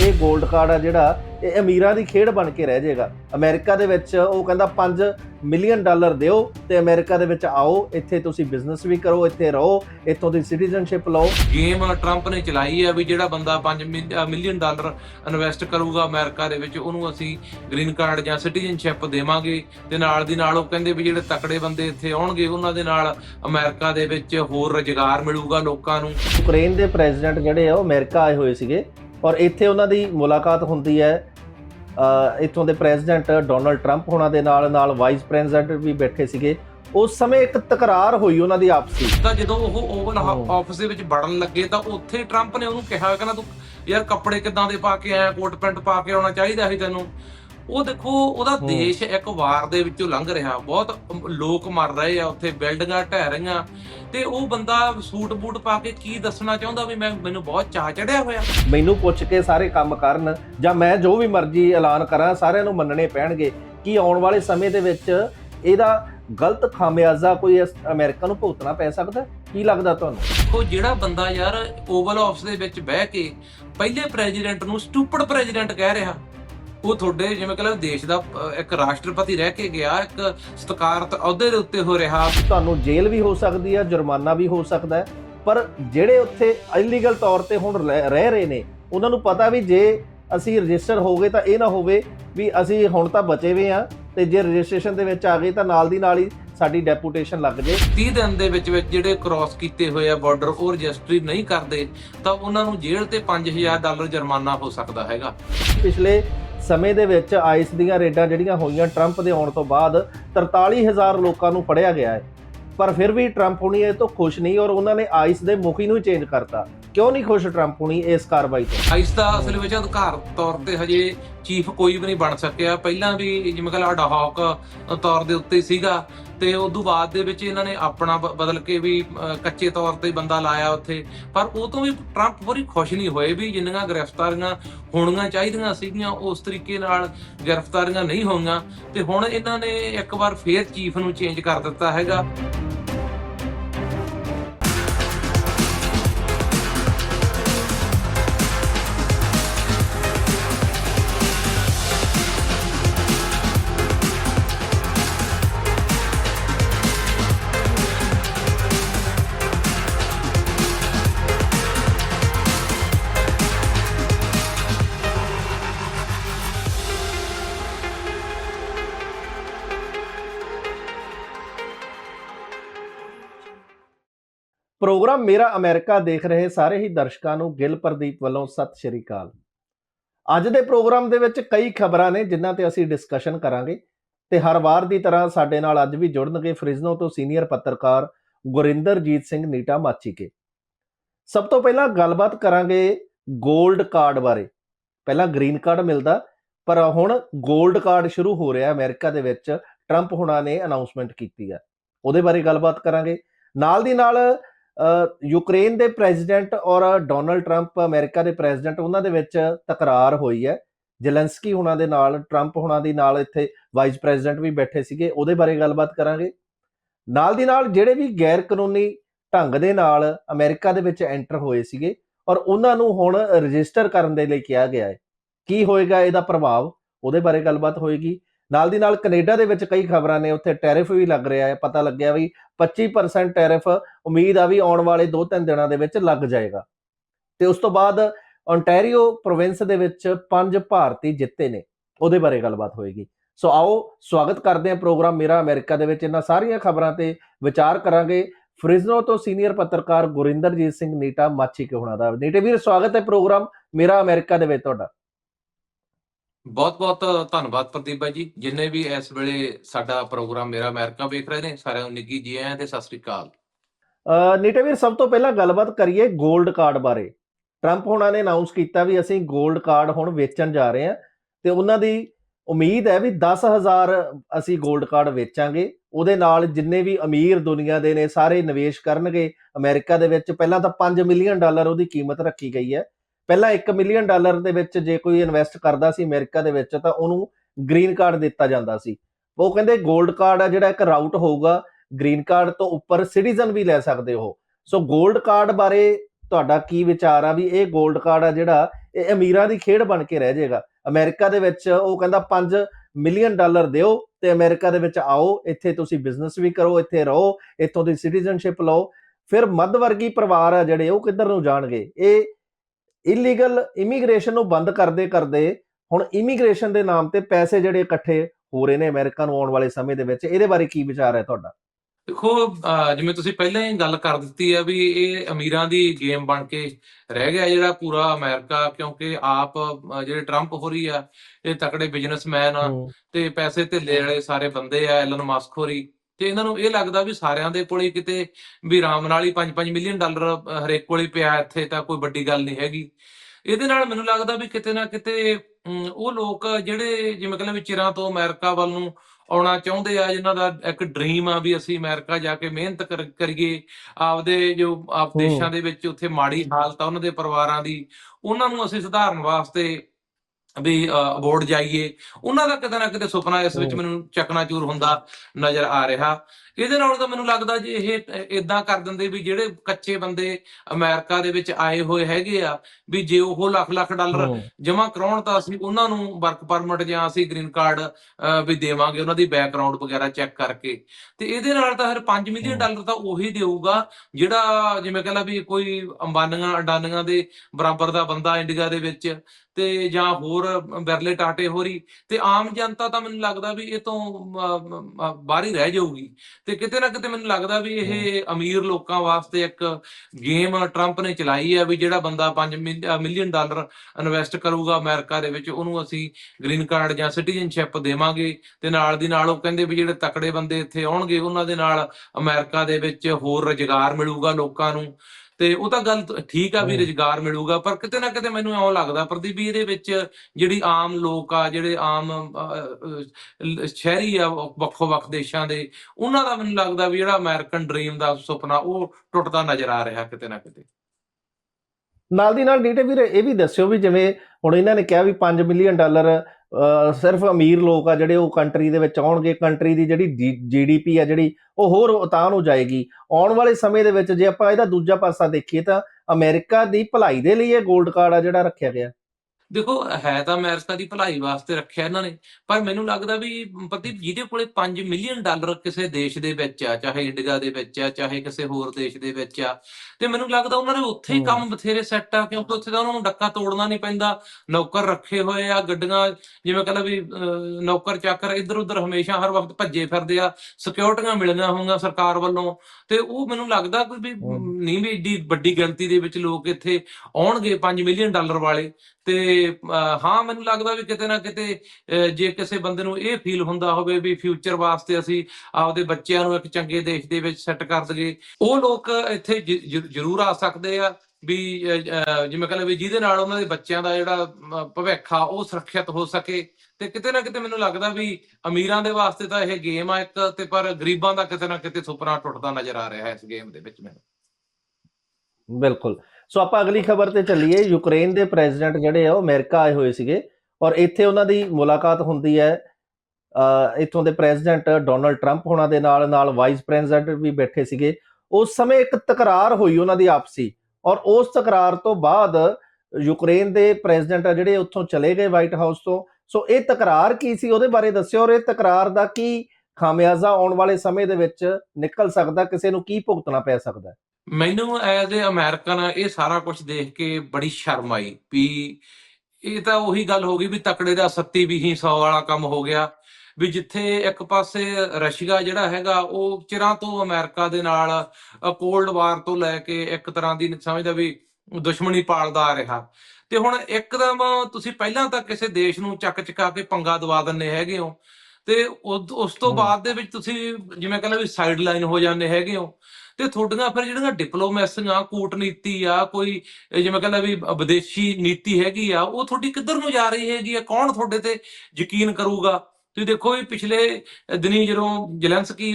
ਇਹ 골ਡ ਕਾਰਡ ਆ ਜਿਹੜਾ ਇਹ ਅਮੀਰਾਂ ਦੀ ਖੇਡ ਬਣ ਕੇ ਰਹਿ ਜਾਏਗਾ। ਅਮਰੀਕਾ ਦੇ ਵਿੱਚ ਉਹ ਕਹਿੰਦਾ 5 ਮਿਲੀਅਨ ਡਾਲਰ ਦਿਓ ਤੇ ਅਮਰੀਕਾ ਦੇ ਵਿੱਚ ਆਓ ਇੱਥੇ ਤੁਸੀਂ ਬਿਜ਼ਨਸ ਵੀ ਕਰੋ ਇੱਥੇ ਰਹੋ ਇੱਥੋਂ ਦੀ ਸਿਟੀਜ਼ਨਸ਼ਿਪ ਲਓ। ਗੇਮ ਟਰੰਪ ਨੇ ਚਲਾਈ ਹੈ ਵੀ ਜਿਹੜਾ ਬੰਦਾ 5 ਮਿਲੀਅਨ ਡਾਲਰ ਇਨਵੈਸਟ ਕਰੂਗਾ ਅਮਰੀਕਾ ਦੇ ਵਿੱਚ ਉਹਨੂੰ ਅਸੀਂ ਗ੍ਰੀਨ ਕਾਰਡ ਜਾਂ ਸਿਟੀਜ਼ਨਸ਼ਿਪ ਦੇਵਾਂਗੇ ਤੇ ਨਾਲ ਦੀ ਨਾਲ ਉਹ ਕਹਿੰਦੇ ਵੀ ਜਿਹੜੇ ਤਕੜੇ ਬੰਦੇ ਇੱਥੇ ਆਉਣਗੇ ਉਹਨਾਂ ਦੇ ਨਾਲ ਅਮਰੀਕਾ ਦੇ ਵਿੱਚ ਹੋਰ ਰੁਜ਼ਗਾਰ ਮਿਲੂਗਾ ਲੋਕਾਂ ਨੂੰ। ਯੂਕਰੇਨ ਦੇ ਪ੍ਰੈਜ਼ੀਡੈਂਟ ਜਿਹੜੇ ਆ ਉਹ ਅਮਰੀਕਾ ਆਏ ਹੋਏ ਸੀਗੇ। ਔਰ ਇੱਥੇ ਉਹਨਾਂ ਦੀ ਮੁਲਾਕਾਤ ਹੁੰਦੀ ਹੈ ਇੱਥੋਂ ਦੇ ਪ੍ਰੈਜ਼ੀਡੈਂਟ ਡੋਨਲਡ ਟਰੰਪ ਹੋਣਾ ਦੇ ਨਾਲ ਨਾਲ ਵਾਈਸ ਪ੍ਰੈਜ਼ੀਡੈਂਟ ਵੀ ਬੈਠੇ ਸੀਗੇ। ਉਸ ਸਮੇਂ ਇੱਕ ਤਕਰਾਰ ਹੋਈ ਉਹਨਾਂ ਦੀ ਆਪਸੀ। ਤਾਂ ਜਦੋਂ ਉਹ ਓਵਲ ਹਮ। ਆਫਿਸ ਦੇ ਵਿੱਚ ਵੜਨ ਲੱਗੇ ਤਾਂ ਉੱਥੇ ਟਰੰਪ ਨੇ ਉਹਨੂੰ ਕਿਹਾ ਕਹਿੰਦਾ ਤੂੰ ਯਾਰ ਕੱਪੜੇ ਕਿੱਦਾਂ ਦੇ ਪਾ ਕੇ ਆਇਆ ਕੋਟ ਪੈਂਟ ਪਾ ਕੇ ਆਉਣਾ ਚਾਹੀਦਾ ਸੀ ਤੈਨੂੰ। ਉਹ ਦੇਖੋ ਉਹਦਾ। ਦੇਸ਼ ਇੱਕ ਵਾਰ ਦੇ ਵਿੱਚੋਂ ਲੰਘ ਰਿਹਾ ਬਹੁਤ ਲੋਕ ਮਰ ਰਹੇ ਆ ਉੱਥੇ ਬਿਲਡਿੰਗਾਂ ਢਹਿ ਰਹੀਆਂ ਤੇ ਉਹ ਬੰਦਾ ਸੂਟ ਬੂਟ ਪਾ ਕੇ ਕੀ ਦੱਸਣਾ ਚਾਹੁੰਦਾ ਵੀ ਮੈਂ ਮੈਨੂੰ ਬਹੁਤ ਚਾਹ ਚੜਿਆ ਹੋਇਆ ਮੈਨੂੰ ਪੁੱਛ ਕੇ ਸਾਰੇ ਕੰਮ ਕਰਨ ਜਾਂ ਮੈਂ ਜੋ ਵੀ ਮਰਜ਼ੀ ਐਲਾਨ ਕਰਾਂ ਸਾਰਿਆਂ ਨੂੰ ਮੰਨਣੇ ਪੈਣਗੇ ਕਿ ਆਉਣ ਵਾਲੇ ਸਮੇਂ ਦੇ ਵਿੱਚ ਇਹਦਾ ਗਲਤ ਖਾਮਿਆਜ਼ਾ ਕੋਈ ਅਮਰੀਕਾ ਨੂੰ ਭੁਗਤਣਾ ਪੈ ਸਕਦਾ? ਕੀ ਲੱਗਦਾ ਤੁਹਾਨੂੰ ਉਹ ਜਿਹੜਾ ਬੰਦਾ ਯਾਰ ਓਵਲ ਆਫਿਸ ਦੇ ਵਿੱਚ ਬਹਿ ਕੇ ਪਹਿਲੇ ਪ੍ਰੈਜ਼ੀਡੈਂਟ ਨੂੰ ਸਟੂਪਿਡ ਪ੍ਰੈਜ਼ੀਡੈਂਟ ਕਹਿ ਰਿਹਾ ਉਹ ਤੁਹਾਡੇ ਜਿਵੇਂ ਕਹਿੰਦੇ ਦੇਸ਼ ਦਾ ਇੱਕ ਰਾਸ਼ਟਰਪਤੀ ਰਹਿ ਕੇ ਗਿਆ ਇੱਕ ਸਤਿਕਾਰਤ ਅਹੁਦੇ ਦੇ ਉੱਤੇ ਹੋ ਰਿਹਾ। ਤੁਹਾਨੂੰ ਜੇਲ੍ਹ ਵੀ ਹੋ ਸਕਦੀ ਹੈ ਜੁਰਮਾਨਾ ਵੀ ਹੋ ਸਕਦਾ ਹੈ ਪਰ ਜਿਹੜੇ ਉੱਥੇ ਇਲੀਗਲ ਤੌਰ ਤੇ ਹੁਣ ਰਹਿ ਰਹਿ ਨੇ ਉਹਨਾਂ ਨੂੰ ਪਤਾ ਵੀ ਜੇ ਅਸੀਂ ਰਜਿਸਟਰ ਹੋ ਗਏ ਤਾਂ ਇਹ ਨਾ ਹੋਵੇ ਵੀ ਅਸੀਂ ਹੁਣ ਤਾਂ ਬਚੇ ਹੋਏ ਆ ਤੇ ਜੇ ਰਜਿਸਟ੍ਰੇਸ਼ਨ ਦੇ ਵਿੱਚ ਆ ਗਏ ਤਾਂ ਨਾਲ ਦੀ ਨਾਲ ਹੀ ਸਾਡੀ ਡੈਪੂਟੇਸ਼ਨ ਲੱਗ ਜੇ। 30 ਦਿਨ ਦੇ ਵਿੱਚ ਵਿੱਚ ਜਿਹੜੇ ਕ੍ਰਾਸ ਕੀਤੇ ਹੋਏ ਆ ਬਾਰਡਰ ਉਹ ਰਜਿਸਟਰੀ ਨਹੀਂ ਕਰਦੇ ਤਾਂ ਉਹਨਾਂ ਨੂੰ ਜੇਲ੍ਹ ਤੇ 5000 ਡਾਲਰ ਜੁਰਮਾਨਾ ਹੋ ਸਕਦਾ ਹੈਗਾ। ਪਿਛਲੇ ਸਮੇਂ ਦੇ ਵਿੱਚ ਆਈਸ ਦੀਆਂ ਰੇਡਾਂ ਜਿਹੜੀਆਂ ਹੋਈਆਂ ਟਰੰਪ ਦੇ ਆਉਣ ਤੋਂ ਬਾਅਦ 43000 ਲੋਕਾਂ ਨੂੰ ਫੜਿਆ ਗਿਆ ਹੈ। ਪਰ ਫਿਰ ਵੀ ਟਰੰਪ ਹੁਣੀ ਇਹ ਤੋਂ ਖੁਸ਼ ਨਹੀਂ ਔਰ ਉਹਨਾਂ ਨੇ ਆਈਸ ਦੇ ਮੁਖੀ ਨੂੰ ਚੇਂਜ ਕਰਤਾ। ਕਿਉਂ ਨਹੀਂ ਖੁਸ਼ ਟਰੰਪ ਹੁਣੀ ਇਸ ਕਾਰਵਾਈ ਤੋਂ? ਆਈਸ ਦਾ ਅਸਲ ਵਿੱਚ ਅਧਿਕਾਰ ਤੌਰ ਤੇ ਹਜੇ ਚੀਫ ਕੋਈ ਵੀ ਨਹੀਂ ਬਣ ਸਕਿਆ। ਪਹਿਲਾਂ ਵੀ ਜਿਵੇਂ ਕਹਿੰਦਾ ਅਡਾਹੌਕ ਤੌਰ ਦੇ ਉੱਤੇ ਸੀਗਾ। ਤੇ ਉਸ ਤੋਂ ਬਾਅਦ ਦੇ ਵਿੱਚ ਇਹਨਾਂ ਨੇ ਆਪਣਾ ਬ- ਬਦਲ ਕੇ ਵੀ ਕੱਚੇ ਤੌਰ ਤੇ ਬੰਦਾ ਲਾਇਆ ਉੱਥੇ। ਪਰ ਉਹ ਤੋਂ ਵੀ ਟਰੰਪ ਪੂਰੀ ਖੁਸ਼ ਨਹੀਂ ਹੋਏ ਵੀ ਜਿੰਨੀਆਂ ਗ੍ਰਿਫਤਾਰੀਆਂ ਹੋਣੀਆਂ ਚਾਹੀਦੀਆਂ ਸੀਗੀਆਂ, ਉਸ ਤਰੀਕੇ ਨਾਲ ਗ੍ਰਿਫਤਾਰੀਆਂ ਨਹੀਂ ਹੋਈਆਂ। ਤੇ ਹੁਣ ਇਹਨਾਂ ਨੇ ਇੱਕ ਵਾਰ ਫੇਰ ਚੀਫ ਨੂੰ ਚੇਂਜ ਕਰ ਦਿੱਤਾ ਹੈਗਾ। ਪ੍ਰੋਗਰਾਮ ਮੇਰਾ ਅਮਰੀਕਾ ਦੇਖ ਰਹੇ ਸਾਰੇ ਹੀ ਦਰਸ਼ਕਾਂ ਨੂੰ ਗਿੱਲ ਪ੍ਰਦੀਪ ਵੱਲੋਂ ਸਤਿ ਸ਼੍ਰੀ ਅਕਾਲ। ਅੱਜ ਦੇ ਪ੍ਰੋਗਰਾਮ ਦੇ ਵਿੱਚ ਕਈ ਖਬਰਾਂ ਨੇ ਜਿਨ੍ਹਾਂ ਤੇ ਅਸੀਂ ਡਿਸਕਸ਼ਨ ਕਰਾਂਗੇ ਤੇ ਹਰ ਵਾਰ ਦੀ ਤਰ੍ਹਾਂ ਸਾਡੇ ਨਾਲ ਅੱਜ ਵੀ ਜੁੜਨਗੇ ਫ੍ਰਿਜ਼ਨੋ ਤੋਂ ਸੀਨੀਅਰ ਪੱਤਰਕਾਰ ਗੁਰਿੰਦਰਜੀਤ ਸਿੰਘ ਨੀਟਾ ਮਾਚੀਕੇ ਸਭ ਤੋਂ ਪਹਿਲਾਂ ਗੱਲਬਾਤ ਕਰਾਂਗੇ 골ਡ ਕਾਰਡ ਬਾਰੇ। ਪਹਿਲਾਂ ਗ੍ਰੀਨ ਕਾਰਡ ਮਿਲਦਾ, ਪਰ ਹੁਣ 골ਡ ਕਾਰਡ ਸ਼ੁਰੂ ਹੋ ਰਿਹਾ ਅਮਰੀਕਾ ਦੇ ਵਿੱਚ। ਟਰੰਪ ਹੁਣਾਂ ਨੇ ਅਨਾਉਂਸਮੈਂਟ ਕੀਤੀ ਹੈ ਉਹਦੇ ਬਾਰੇ ਗੱਲਬਾਤ ਕਰਾਂਗੇ। ਨਾਲ ਦੀ ਨਾਲ ਯੂਕਰੇਨ ਦੇ ਪ੍ਰੈਜ਼ੀਡੈਂਟ ਔਰ ਡੋਨਲਡ ਟਰੰਪ, ਅਮਰੀਕਾ ਦੇ ਪ੍ਰੈਜ਼ੀਡੈਂਟ, ਉਹਨਾਂ ਦੇ ਵਿੱਚ ਤਕਰਾਰ ਹੋਈ ਹੈ। ਜ਼ੈਲੈਂਸਕੀ ਹੁਣਾਂ ਦੇ ਨਾਲ, ਟਰੰਪ ਹੁਣਾਂ ਦੀ ਨਾਲ ਇੱਥੇ ਵਾਈਸ ਪ੍ਰੈਜ਼ੀਡੈਂਟ ਵੀ ਬੈਠੇ ਸੀਗੇ, ਉਹਦੇ ਬਾਰੇ ਗੱਲਬਾਤ ਕਰਾਂਗੇ। ਨਾਲ ਦੀ ਨਾਲ ਜਿਹੜੇ ਵੀ ਗੈਰ ਕਾਨੂੰਨੀ ਢੰਗ ਦੇ ਨਾਲ ਅਮਰੀਕਾ ਦੇ ਵਿੱਚ ਐਂਟਰ ਹੋਏ ਸੀਗੇ ਔਰ ਉਹਨਾਂ ਨੂੰ ਹੁਣ ਰਜਿਸਟਰ ਕਰਨ ਦੇ ਲਈ ਕਿਹਾ ਗਿਆ ਹੈ। ਕੀ ਹੋਏਗਾ ਇਹਦਾ ਪ੍ਰਭਾਵ? ਉਹਦੇ ਬਾਰੇ ਗੱਲਬਾਤ ਹੋਏਗੀ। ਨਾਲ ਦੀ ਨਾਲ ਕੈਨੇਡਾ ਦੇ ਵਿੱਚ ਕਈ ਖਬਰਾਂ ਨੇ, ਉੱਥੇ ਟੈਰਿਫ ਵੀ ਲੱਗ ਰਿਹਾ ਹੈ, ਪਤਾ ਲੱਗਿਆ ਵੀ 25% ਟੈਰਿਫ ਉਮੀਦ ਆ ਵੀ ਆਉਣ ਵਾਲੇ 2-3 ਦਿਨਾਂ ਦੇ ਵਿੱਚ ਲੱਗ ਜਾਏਗਾ। ਤੇ ਉਸ ਤੋਂ ਬਾਅਦ ਓਨਟਾਰੀਓ ਪ੍ਰੋਵਿੰਸ ਦੇ ਵਿੱਚ ਪੰਜ ਭਾਰਤੀ ਜਿੱਤੇ ਨੇ, ਉਹਦੇ ਬਾਰੇ ਗੱਲਬਾਤ ਹੋਏਗੀ। ਸੋ ਆਓ, ਸਵਾਗਤ ਕਰਦੇ ਹਾਂ ਪ੍ਰੋਗਰਾਮ ਮੇਰਾ ਅਮਰੀਕਾ ਦੇ ਵਿੱਚ। ਇਹਨਾਂ ਸਾਰੀਆਂ ਖਬਰਾਂ ਤੇ ਵਿਚਾਰ ਕਰਾਂਗੇ। ਫ੍ਰਿਜ਼ਨੋ ਤੋਂ ਸੀਨੀਅਰ ਪੱਤਰਕਾਰ ਗੁਰਿੰਦਰਜੀਤ ਸਿੰਘ ਨੀਟਾ ਮਾਛੀ ਕੇ ਹੁਣਾਂ ਦਾ। ਨੀਟੇ ਵੀਰ, ਸਵਾਗਤ ਹੈ ਪ੍ਰੋਗਰਾਮ ਮੇਰਾ ਅਮਰੀਕਾ ਦੇ ਵਿੱਚ ਤੁਹਾਡਾ। ਬਹੁਤ-ਬਹੁਤ ਧੰਨਵਾਦ ਪ੍ਰਦੀਪ ਭਾਈ ਜੀ। ਜਿੰਨੇ ਵੀ ਇਸ ਵੇਲੇ ਸਾਡਾ ਪ੍ਰੋਗਰਾਮ ਮੇਰਾ ਅਮਰੀਕਾ ਵੇਖ ਰਹੇ ਨੇ, ਸਾਰਿਆਂ ਨੂੰ ਨਿੱਗੀ ਜੀ ਆਇਆਂ ਤੇ ਸਤਿ ਸ੍ਰੀ ਅਕਾਲ। ਨੀਟੇ ਵੀਰ, ਸਭ ਤੋਂ ਪਹਿਲਾਂ ਗੱਲਬਾਤ ਕਰੀਏ 골ਡ ਕਾਰਡ ਬਾਰੇ। ਟਰੰਪ ਹੋਣਾ ਨੇ ਅਨਾਉਂਸ ਕੀਤਾ ਵੀ ਅਸੀਂ 골ਡ ਕਾਰਡ ਹੁਣ ਵੇਚਣ ਜਾ ਰਹੇ ਹਾਂ ਤੇ ਉਹਨਾਂ ਦੀ ਉਮੀਦ ਹੈ ਵੀ 10000 ਅਸੀਂ 골ਡ ਕਾਰਡ ਵੇਚਾਂਗੇ। ਉਹਦੇ ਨਾਲ ਜਿੰਨੇ ਵੀ ਅਮੀਰ ਦੁਨੀਆ ਦੇ ਨੇ, ਸਾਰੇ ਨਿਵੇਸ਼ ਕਰਨਗੇ ਅਮਰੀਕਾ ਦੇ ਵਿੱਚ। ਪਹਿਲਾਂ ਤਾਂ 5 ਮਿਲੀਅਨ ਡਾਲਰ ਉਹਦੀ ਕੀਮਤ ਰੱਖੀ ਗਈ ਹੈ। ਪਹਿਲਾਂ 1 ਮਿਲੀਅਨ ਡਾਲਰ ਦੇ ਵਿੱਚ ਜੇ ਕੋਈ ਇਨਵੈਸਟ ਕਰਦਾ ਸੀ ਅਮਰੀਕਾ ਦੇ ਵਿੱਚ, ਤਾਂ ਉਹਨੂੰ ਗ੍ਰੀਨ ਕਾਰਡ ਦਿੱਤਾ ਜਾਂਦਾ ਸੀ। ਉਹ ਕਹਿੰਦੇ 골ਡ ਕਾਰਡ ਆ ਜਿਹੜਾ ਇੱਕ ਰਾਊਟ ਹੋਊਗਾ ਗ੍ਰੀਨ ਕਾਰਡ ਤੋਂ ਉੱਪਰ ਸਿਟੀਜ਼ਨ ਵੀ ਲੈ ਸਕਦੇ ਹੋ ਸੋ 골ਡ ਕਾਰਡ ਬਾਰੇ ਤੁਹਾਡਾ ਕੀ ਵਿਚਾਰ ਆ ਵੀ ਇਹ 골ਡ ਕਾਰਡ ਆ ਜਿਹੜਾ ਇਹ ਅਮੀਰਾਂ ਦੀ ਖੇਡ ਬਣ ਕੇ ਰਹਿ ਜਾਏਗਾ। ਅਮਰੀਕਾ ਦੇ ਵਿੱਚ ਉਹ ਕਹਿੰਦਾ 5 ਮਿਲੀਅਨ ਡਾਲਰ ਦਿਓ ਤੇ ਅਮਰੀਕਾ ਦੇ ਵਿੱਚ ਆਓ, ਇੱਥੇ ਤੁਸੀਂ ਬਿਜ਼ਨਸ ਵੀ ਕਰੋ, ਇੱਥੇ ਰਹੋ, ਇੱਥੋਂ ਦੀ ਸਿਟੀਜ਼ਨਸ਼ਿਪ ਲਓ। ਫਿਰ ਮੱਧ ਵਰਗੀ ਪਰਿਵਾਰ ਆ ਜਿਹੜੇ ਉਹ ਕਿੱਧਰ ਨੂੰ ਜਾਣਗੇ? ਇਹ ਇਲੀਗਲ ਇਮੀਗ੍ਰੇਸ਼ਨ ਨੂੰ ਬੰਦ ਕਰਦੇ ਕਰਦੇ ਹੁਣ ਇਮੀਗ੍ਰੇਸ਼ਨ ਦੇ ਨਾਮ ਤੇ ਪੈਸੇ ਜਿਹੜੇ ਇਕੱਠੇ ਹੋ ਰਹੇ ਨੇ ਅਮਰੀਕਾ ਨੂੰ ਆਉਣ ਵਾਲੇ ਸਮੇਂ ਦੇ ਵਿੱਚ ਇਹਦੇ ਬਾਰੇ ਕੀ ਵਿਚਾਰ ਹੈ ਤੁਹਾਡਾ? ਦੇਖੋ ਜਿਵੇਂ ਤੁਸੀਂ ਪਹਿਲਾਂ ਹੀ ਗੱਲ ਕਰ ਦਿੱਤੀ ਹੈ ਵੀ ਇਹ ਅਮੀਰਾਂ ਦੀ ਗੇਮ ਬਣ ਕੇ ਰਹਿ ਗਿਆ ਜਿਹੜਾ ਪੂਰਾ ਅਮਰੀਕਾ ਕਿਉਂਕਿ ਆਪ ਜਿਹੜੇ ਟਰੰਪ ਹੋ ਰਹੀ ਆ ਇਹ ਤਕੜੇ ਬਿਜ਼ਨਸਮੈਨ ਆ ਤੇ ਪੈਸੇ ਧੇਲੇ ਵਾਲੇ ਸਾਰੇ ਬੰਦੇ ਆ ਐਲਨ ਮਸਕ ਹੋਰੀ ਤੇ ਇਹਨਾਂ ਨੂੰ ਇਹ ਲੱਗਦਾ ਵੀ ਸਾਰਿਆਂ ਦੇ ਕੋਲੇ ਕਿਤੇ ਵੀ ਆਰਾਮ ਨਾਲ ਹੀ 5-5 ਮਿਲੀਅਨ ਡਾਲਰ ਹਰੇਕ ਕੋਲੇ ਪਿਆ ਇੱਥੇ ਤਾਂ ਕੋਈ ਵੱਡੀ ਗੱਲ ਨਹੀਂ ਹੈਗੀ ਇਹਦੇ ਨਾਲ ਮੈਨੂੰ ਲੱਗਦਾ ਵੀ ਕਿਤੇ ਨਾ ਕਿਤੇ ਉਹ ਲੋਕ ਜਿਹੜੇ ਜਿਵੇਂ ਕਹਿੰਦੇ ਵੀ ਚਿਰਾਂ ਤੋਂ ਅਮਰੀਕਾ ਵੱਲ ਨੂੰ ਆਉਣਾ ਚਾਹੁੰਦੇ ਆ ਜਿਨ੍ਹਾਂ ਦਾ ਇੱਕ ਡ੍ਰੀਮ ਆ ਵੀ ਅਸੀਂ ਅਮਰੀਕਾ ਜਾ ਕੇ ਮਿਹਨਤ ਕਰ- ਕਰੀਏ ਆਪਦੇ ਜੋ ਆਪ। ਦੇਸ਼ਾਂ ਦੇ ਵਿੱਚ ਉੱਥੇ ਮਾੜੀ ਹਾਲਤ ਆ ਉਹਨਾਂ ਦੇ ਪਰਿਵਾਰਾਂ ਦੀ ਉਹਨਾਂ ਨੂੰ ਅਸੀਂ ਸੁਧਾਰਨ ਵਾਸਤੇ ਵੀ ਅਬੋਰਡ ਜਾਈਏ ਉਹਨਾਂ ਦਾ ਕਿਤੇ ਨਾ ਕਿਤੇ ਸੁਪਨਾ ਇਸ ਵਿੱਚ। ਮੈਨੂੰ ਚਕਨਾਚੂਰ ਹੁੰਦਾ ਨਜ਼ਰ ਆ ਰਿਹਾ ਇਹਦੇ ਨਾਲ ਤਾਂ ਮੈਨੂੰ ਲੱਗਦਾ ਜੇ ਇਹ ਇਦਾਂ ਕਰ ਦਿੰਦੇ ਵੀ ਜਿਹੜੇ ਕੱਚੇ ਬੰਦੇ ਅਮਰੀਕਾ ਦੇ ਵਿੱਚ ਆਏ ਹੋਏ ਹੈਗੇ ਆ ਵੀ ਜੇ ਉਹ ਲੱਖ ਲੱਖ ਡਾਲਰ। ਜਮ੍ਹਾਂ ਕਰਾਉਣ ਤਾਂ ਅਸੀਂ ਉਹਨਾਂ ਨੂੰ ਵਰਕ ਪਰਮਿਟ ਜਾਂ ਅਸੀਂ ਗ੍ਰੀਨ ਕਾਰਡ ਵੀ ਦੇਵਾਂਗੇ ਉਹਨਾਂ ਦੀ ਬੈਕਗ੍ਰਾਉਂਡ ਵਗੈਰਾ ਚੈੱਕ ਕਰਕੇ ਤੇ ਇਹਦੇ ਨਾਲ ਤਾਂ ਫਿਰ 5 ਮਿਲੀਅਨ। ਡਾਲਰ ਤਾਂ ਉਹੀ ਦੇਊਗਾ ਜਿਹੜਾ ਜਿਵੇਂ ਕਹਿੰਦਾ ਵੀ ਕੋਈ ਅੰਬਾਨੀਆਂ ਅਡਾਨੀਆਂ ਦੇ ਬਰਾਬਰ ਦਾ ਬੰਦਾ ਇੰਡੀਆ ਦੇ ਵਿੱਚ ਤੇ ਜਾਂ ਹੋਰ ਬਿਰਲੇ ਟਾਟੇ ਹੋਰੀ ਤੇ ਆਮ ਜਨਤਾ ਤਾਂ ਮੈਨੂੰ ਲੱਗਦਾ ਵੀ ਇਹ ਤੋਂ ਬਾਹਰ ਹੀ ਰਹਿ ਜਾਊਗੀ ਤੇ ਕਿਤੇ ਨਾ ਕਿਤੇ ਮੈਨੂੰ ਲੱਗਦਾ ਵੀ ਇਹ ਅਮੀਰ ਲੋਕਾਂ ਵਾਸਤੇ ਇੱਕ ਗੇਮ ਟਰੰਪ ਨੇ ਚਲਾਈ ਹੈ ਵੀ ਜਿਹੜਾ ਬੰਦਾ 5 ਮਿਲੀਅਨ ਡਾਲਰ ਇਨਵੈਸਟ ਕਰੂਗਾ ਅਮਰੀਕਾ ਦੇ ਵਿੱਚ ਉਹਨੂੰ ਅਸੀਂ ਗ੍ਰੀਨ ਕਾਰਡ ਜਾਂ ਸਿਟੀਜ਼ਨਸ਼ਿਪ ਦੇਵਾਂਗੇ ਤੇ ਨਾਲ ਦੀ ਨਾਲ ਉਹ ਕਹਿੰਦੇ ਵੀ ਜਿਹੜੇ ਤਕੜੇ ਬੰਦੇ ਇੱਥੇ ਆਉਣਗੇ ਉਹਨਾਂ ਦੇ ਨਾਲ ਅਮਰੀਕਾ ਦੇ ਵਿੱਚ ਹੋਰ ਰੁਜ਼ਗਾਰ ਮਿਲੂਗਾ ਲੋਕਾਂ ਨੂੰ। ਤੇ ਉਹ ਤਾਂ ਗੱਲ ਠੀਕ ਆ ਵੀ। ਰੁਜ਼ਗਾਰ ਮਿਲੂਗਾ ਪਰ ਕਿਤੇ ਨਾ ਕਿਤੇ ਮੈਨੂੰ ਇਉਂ ਲੱਗਦਾ ਪ੍ਰਦੀਪ ਵੀ ਇਹਦੇ ਵਿੱਚ ਜਿਹੜੀ ਆਮ ਲੋਕ ਆ ਜਿਹੜੇ ਆਮ ਸ਼ਹਿਰੀ ਆ ਵੱਖੋ ਵੱਖ ਦੇਸ਼ਾਂ ਦੇ ਉਹਨਾਂ ਦਾ ਮੈਨੂੰ ਲੱਗਦਾ ਵੀ ਜਿਹੜਾ ਅਮਰੀਕਨ ਡ੍ਰੀਮ ਦਾ ਸੁਪਨਾ ਉਹ ਟੁੱਟਦਾ ਨਜ਼ਰ ਆ ਰਿਹਾ ਕਿਤੇ ਨਾ ਕਿਤੇ ਨਾਲ ਦੀ ਨਾਲ ਡੀਟੇ ਵੀਰੇ ਇਹ ਵੀ ਦੱਸਿਓ ਵੀ ਜਿਵੇਂ ਹੁਣ ਇਹਨਾਂ ਨੇ ਕਿਹਾ ਵੀ 5 ਮਿਲੀਅਨ ਡਾਲਰ ਸਿਰਫ ਅਮੀਰ ਲੋਕ ਆ ਜਿਹੜੇ ਉਹ ਕੰਟਰੀ ਦੇ ਵਿੱਚ ਆਉਣਗੇ ਕੰਟਰੀ ਦੀ ਜਿਹੜੀ ਜੀਡੀਪੀ ਆ ਜਿਹੜੀ, ਉਹ ਹੋਰ ਉਤਾਂਹ ਨੂੰ ਜਾਏਗੀ। ਆਉਣ ਵਾਲੇ ਸਮੇਂ ਦੇ ਵਿੱਚ ਜੇ ਆਪਾਂ ਇਹਦਾ ਦੂਜਾ ਪਾਸਾ ਦੇਖੀਏ ਤਾਂ ਅਮਰੀਕਾ ਦੀ ਭਲਾਈ ਦੇ ਲਈ ਇਹ 골ਡ ਕਾਰਡ ਆ ਜਿਹੜਾ ਰੱਖਿਆ ਗਿਆ। ਦੇਖੋ ਹੈ ਤਾਂ ਅਮਰੀਕਾ ਦੀ ਭਲਾਈ ਵਾਸਤੇ ਰੱਖਿਆ ਇਹਨਾਂ ਨੇ ਪਰ ਮੈਨੂੰ ਲੱਗਦਾ ਵੀ ਪ੍ਰਦੀਪ ਜਿਹਦੇ ਕੋਲੇ 5 ਮਿਲੀਅਨ ਡਾਲਰ ਕਿਸੇ ਦੇਸ਼ ਦੇ ਵਿੱਚ ਆ ਚਾਹੇ ਇੰਡੀਆ ਦੇ ਵਿੱਚ ਆ ਚਾਹੇ ਕਿਸੇ ਹੋਰ ਦੇਸ਼ ਦੇ ਵਿੱਚ ਆ ਤੇ ਮੈਨੂੰ ਲੱਗਦਾ ਉਹਨਾਂ ਦੇ ਉੱਥੇ ਹੀ। ਕੰਮ ਬਥੇਰੇ ਸੈੱਟ ਆ ਕਿਉਂਕਿ ਉੱਥੇ ਤਾਂ ਉਹਨਾਂ ਨੂੰ ਡੱਕਾ ਤੋੜਨਾ ਨਹੀਂ ਪੈਂਦਾ ਨੌਕਰ ਰੱਖੇ ਹੋਏ ਆ ਗੱਡੀਆਂ ਜਿਵੇਂ ਕਹਿੰਦਾ ਵੀ ਨੌਕਰ ਚਾਕਰ ਇੱਧਰ ਉੱਧਰ ਹਮੇਸ਼ਾ ਹਰ ਵਕਤ ਭੱਜੇ ਫਿਰਦੇ ਆ ਸਿਕਿਉਰਟੀਆਂ ਮਿਲੀਆਂ ਹੋਈਆਂ ਸਰਕਾਰ ਵੱਲੋਂ ਤੇ ਉਹ ਮੈਨੂੰ ਲੱਗਦਾ ਕੋਈ ਵੀ। ਨਹੀਂ ਵੀ ਏਡੀ ਵੱਡੀ ਗਿਣਤੀ ਦੇ ਵਿੱਚ ਲੋਕ ਇੱਥੇ ਆਉਣਗੇ 5 ਮਿਲੀਅਨ ਡਾਲਰ ਵਾਲੇ ਤੇ ਅਹ, ਹਾਂ ਮੈਨੂੰ ਲੱਗਦਾ ਵੀ ਕਿਤੇ ਨਾ ਕਿਤੇ ਜੇ ਕਿਸੇ ਬੰਦੇ ਨੂੰ ਇਹ ਫੀਲ ਹੁੰਦਾ ਹੋਵੇ ਵੀ ਫਿਊਚਰ ਵਾਸਤੇ ਅਸੀਂ ਆਪਦੇ ਬੱਚਿਆਂ ਨੂੰ ਇੱਕ ਚੰਗੇ ਦੇਸ਼ ਦੇ ਵਿੱਚ ਸੈੱਟ ਕਰ ਦਈਏ ਉਹ ਲੋਕ ਇੱਥੇ ਜ਼ਰੂਰ ਆ ਸਕਦੇ ਆ ਵੀ ਜਿਵੇਂ ਕਹਿੰਦੇ ਵੀ ਜਿਹਦੇ ਨਾਲ ਉਹਨਾਂ ਦੇ ਬੱਚਿਆਂ ਦਾ ਜਿਹੜਾ ਭਵਿੱਖ ਆ ਉਹ ਸੁਰੱਖਿਅਤ ਹੋ ਸਕੇ। ਤੇ ਕਿਤੇ ਨਾ ਕਿਤੇ ਮੈਨੂੰ ਲੱਗਦਾ ਵੀ ਅਮੀਰਾਂ ਦੇ ਵਾਸਤੇ ਤਾਂ ਇਹ ਗੇਮ ਆ ਇੱਕ ਤੇ ਪਰ ਗਰੀਬਾਂ ਦਾ ਕਿਤੇ ਨਾ ਕਿਤੇ ਸੁਪਨਾ ਟੁੱਟਦਾ ਨਜ਼ਰ ਆ ਰਿਹਾ ਹੈ ਇਸ ਗੇਮ ਦੇ ਵਿੱਚ ਮੈਨੂੰ। ਬਿਲਕੁਲ। ਸੋ ਆਪਾਂ ਅਗਲੀ ਖਬਰ ਤੇ ਚੱਲੀਏ। ਯੂਕਰੇਨ ਦੇ ਪ੍ਰੈਜ਼ੀਡੈਂਟ ਜਿਹੜੇ ਆ ਉਹ ਅਮਰੀਕਾ ਆਏ ਹੋਏ ਸੀਗੇ। ਔਰ ਇੱਥੇ ਉਹਨਾਂ ਦੀ ਮੁਲਾਕਾਤ ਹੁੰਦੀ ਹੈ ਅ, ਇੱਥੋਂ ਦੇ ਪ੍ਰੈਜ਼ੀਡੈਂਟ ਡੋਨਲਡ ਟਰੰਪ ਹੋਣਾ ਦੇ ਨਾਲ ਨਾਲ ਵਾਈਸ ਪ੍ਰੈਜ਼ੀਡੈਂਟ ਵੀ ਬੈਠੇ ਸੀਗੇ। ਉਸ ਸਮੇਂ ਇੱਕ ਤਕਰਾਰ ਹੋਈ ਉਹਨਾਂ ਦੀ ਆਪਸੀ। ਔਰ ਉਸ ਤਕਰਾਰ ਤੋਂ ਬਾਅਦ ਯੂਕਰੇਨ ਦੇ ਪ੍ਰੈਜ਼ੀਡੈਂਟ ਆ ਜਿਹੜੇ ਉੱਥੋਂ ਚਲੇ ਗਏ ਵਾਈਟ ਹਾਊਸ ਤੋਂ। ਸੋ ਇਹ ਤਕਰਾਰ ਕੀ ਸੀ? ਉਹਦੇ ਬਾਰੇ ਦੱਸਿਓ। ਔਰ ਇਹ ਤਕਰਾਰ ਦਾ ਕੀ ਖਾਮਿਆਜ਼ਾ ਆਉਣ ਵਾਲੇ ਸਮੇਂ ਦੇ ਵਿੱਚ ਨਿਕਲ ਸਕਦਾ? ਕਿਸੇ ਨੂੰ ਕੀ ਭੁਗਤਣਾ ਪੈ ਸਕਦਾ? ਮੈਨੂੰ ਐਜ਼ ਅ ਅਮਰੀਕਨ ਇਹ ਸਾਰਾ ਕੁਝ ਦੇਖ ਕੇ ਬੜੀ ਸ਼ਰਮ ਆਈ ਵੀ ਇਹ ਤਾਂ ਉਹੀ ਗੱਲ ਹੋ ਗਈ ਵੀ ਤਕੜੇ ਦਾ ਸੱਤੀ ਵੀ ਹੀ 100 ਵਾਲਾ ਕੰਮ ਹੋ ਗਿਆ। ਵੀ ਜਿੱਥੇ ਇੱਕ ਪਾਸੇ ਰਸ਼ੀਆ ਜਿਹੜਾ ਹੈਗਾ ਉਹ ਚਿਰਾਂ ਤੋਂ ਅਮਰੀਕਾ ਦੇ ਨਾਲ ਕੋਲਡ ਵਾਰ ਤੋਂ ਲੈ ਕੇ ਇੱਕ ਤਰ੍ਹਾਂ ਦੀ ਸਮਝਦਾ ਵੀ ਦੁਸ਼ਮਣੀ ਪਾਲਦਾ ਆ ਰਿਹਾ। ਤੇ ਹੁਣ ਇੱਕਦਮ ਤੁਸੀਂ ਪਹਿਲਾਂ ਤਾਂ ਕਿਸੇ ਦੇਸ਼ ਨੂੰ ਚੱਕ ਚਕਾ ਕੇ ਪੰਗਾ ਦਵਾ ਦਿੰਦੇ ਹੈਗੇ ਹੋ। ਤੇ ਉਸ ਤੋਂ। ਬਾਅਦ ਦੇ ਵਿੱਚ ਤੁਸੀਂ ਜਿਵੇਂ ਕਹਿੰਦੇ ਵੀ ਸਾਈਡ ਲਾਈਨ ਹੋ ਜਾਂਦੇ ਹੈਗੇ ਹੋ। ਤੇ ਤੁਹਾਡੀਆਂ ਫਿਰ ਜਿਹੜੀਆਂ ਡਿਪਲੋਮੈਸੀਆਂ ਕੂਟਨੀਤੀ ਆ ਕੋਈ ਜਿਵੇਂ ਕਹਿੰਦਾ ਵੀ ਵਿਦੇਸ਼ੀ ਨੀਤੀ ਹੈਗੀ ਆ ਉਹ ਤੁਹਾਡੀ ਕਿੱਧਰ ਨੂੰ ਜਾ ਰਹੀ ਹੈਗੀ ਆ? ਕੌਣ ਤੁਹਾਡੇ ਤੇ ਯਕੀਨ ਕਰੂਗਾ? ਤੁਸੀਂ ਦੇਖੋ ਵੀ ਪਿਛਲੇ ਦਿਨੀ ਜਦੋਂ ਜ਼ੈਲੈਂਸਕੀ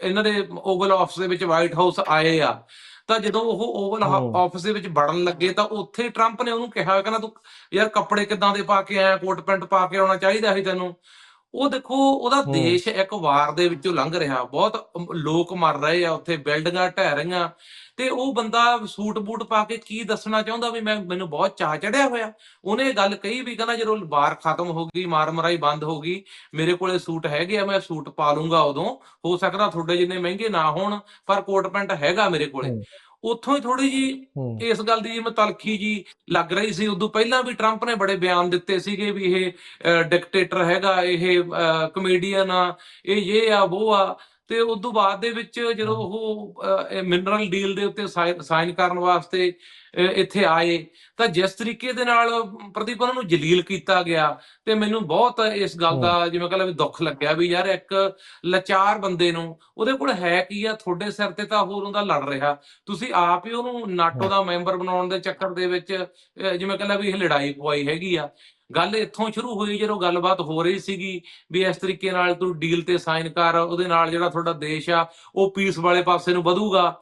ਇਹਨਾਂ ਦੇ ਓਵਲ ਆਫਿਸ ਦੇ ਵਿੱਚ ਵਾਈਟ ਹਾਊਸ ਆਏ ਆ ਤਾਂ ਜਦੋਂ ਉਹ ਓਵਲ। ਆਫਿਸ ਦੇ ਵਿੱਚ ਵੜਨ ਲੱਗੇ ਤਾਂ ਉੱਥੇ ਟਰੰਪ ਨੇ ਉਹਨੂੰ ਕਿਹਾ ਕਹਿੰਦਾ ਤੂੰ ਯਾਰ ਕੱਪੜੇ ਕਿੱਦਾਂ ਦੇ ਪਾ ਕੇ ਆਇਆ ਕੋਟ ਪੈਂਟ ਪਾ ਕੇ ਆਉਣਾ ਚਾਹੀਦਾ ਸੀ ਤੈਨੂੰ। ਉਹ ਦੇਖੋ ਉਹਦਾ। ਦੇਸ਼ ਇੱਕ ਵਾਰ ਦੇ ਵਿੱਚੋਂ ਲੰਘ ਰਿਹਾ। ਬਹੁਤ ਲੋਕ ਮਰ ਰਹੇ ਆ ਉੱਥੇ ਬਿਲਡਿੰਗਾਂ ਢਹਿ ਰਹੀਆਂ। ਤੇ ਉਹ ਬੰਦਾ ਸੂਟ ਬੂਟ ਪਾ ਕੇ ਕੀ ਦੱਸਣਾ ਚਾਹੁੰਦਾ ਵੀ ਮੈਂ ਮੈਨੂੰ ਬਹੁਤ ਚਾਅ ਚੜਿਆ ਹੋਇਆ। ਉਹਨੇ ਗੱਲ ਕਹੀ ਵੀ ਕਹਿੰਦਾ ਜਦੋਂ ਵਾਰ ਖਤਮ ਹੋ ਗਈ ਮਾਰ ਮਰਾਈ ਬੰਦ ਹੋ ਗਈ ਮੇਰੇ ਕੋਲੇ ਸੂਟ ਹੈਗੇ ਆ ਮੈਂ ਸੂਟ ਪਾ ਲੂੰਗਾ ਉਦੋਂ। ਹੋ ਸਕਦਾ ਤੁਹਾਡੇ ਜਿੰਨੇ ਮਹਿੰਗੇ ਨਾ ਹੋਣ ਪਰ ਕੋਟ ਪੈਂਟ ਹੈਗਾ ਮੇਰੇ ਕੋਲੇ। ਉੱਥੋਂ ਹੀ ਥੋੜੀ ਜੀ ਇਸ ਗੱਲ ਦੀ ਜਿਵੇਂ ਤਲਖੀ ਜੀ ਲੱਗ ਰਹੀ ਸੀ ਉਦੋਂ ਪਹਿਲਾਂ ਵੀ ਟਰੰਪ ਨੇ ਬੜੇ ਬਿਆਨ ਦਿੱਤੇ ਸੀਗੇ ਵੀ ਇਹ ਡਿਕਟੇਟਰ ਹੈਗਾ ਇਹ ਕਮੇਡੀਅਨ ਆ ਇਹ ਇਹ ਆ ਉਹ ਆ। ਤੇ ਉਸ ਤੋਂ ਬਾਅਦ ਦੇ ਵਿੱਚ ਜਦੋਂ ਉਹ ਮਿਨਰਲ ਡੀਲ ਦੇ ਉੱਤੇ ਸਾਈਨ ਕਰਨ ਵਾਸਤੇ ਇੱਥੇ ਆਏ। ਤਾਂ ਜਿਸ ਤਰੀਕੇ ਦੇ ਨਾਲ ਪ੍ਰਦੀਪ ਉਹਨਾਂ ਨੂੰ ਜਲੀਲ ਕੀਤਾ ਗਿਆ ਤੇ ਮੈਨੂੰ ਬਹੁਤ ਇਸ ਗੱਲ ਦਾ ਜਿਵੇਂ ਕਹਿੰਦਾ ਵੀ ਦੁੱਖ ਲੱਗਿਆ ਵੀ ਯਾਰ ਇੱਕ ਲਾਚਾਰ ਬੰਦੇ ਨੂੰ ਉਹਦੇ ਕੋਲ ਹੈ ਕੀ ਆ? ਤੁਹਾਡੇ ਸਿਰ ਤੇ ਤਾਂ ਹੋਰ ਉਹਦਾ ਲੜ ਰਿਹਾ। ਤੁਸੀਂ ਆਪ ਹੀ ਉਹਨੂੰ ਨਾਟੋ ਦਾ ਮੈਂਬਰ ਬਣਾਉਣ ਦੇ ਚੱਕਰ ਦੇ ਵਿੱਚ ਜਿਵੇਂ ਕਹਿੰਦਾ ਵੀ ਇਹ ਲੜਾਈ ਪਵਾਈ ਹੈਗੀ ਆ। ਗੱਲ ਇੱਥੋਂ ਸ਼ੁਰੂ ਹੋਈ ਜਦੋਂ ਗੱਲਬਾਤ ਹੋ ਰਹੀ ਸੀਗੀ ਵੀ ਇਸ ਤਰੀਕੇ ਨਾਲ ਤੂੰ ਡੀਲ ਤੇ ਸਾਈਨ ਕਰ ਉਹਦੇ ਨਾਲ ਜਿਹੜਾ ਤੁਹਾਡਾ ਦੇਸ਼ ਆ ਉਹ ਪੀਸ ਵਾਲੇ ਪਾਸੇ ਨੂੰ ਵਧੂਗਾ।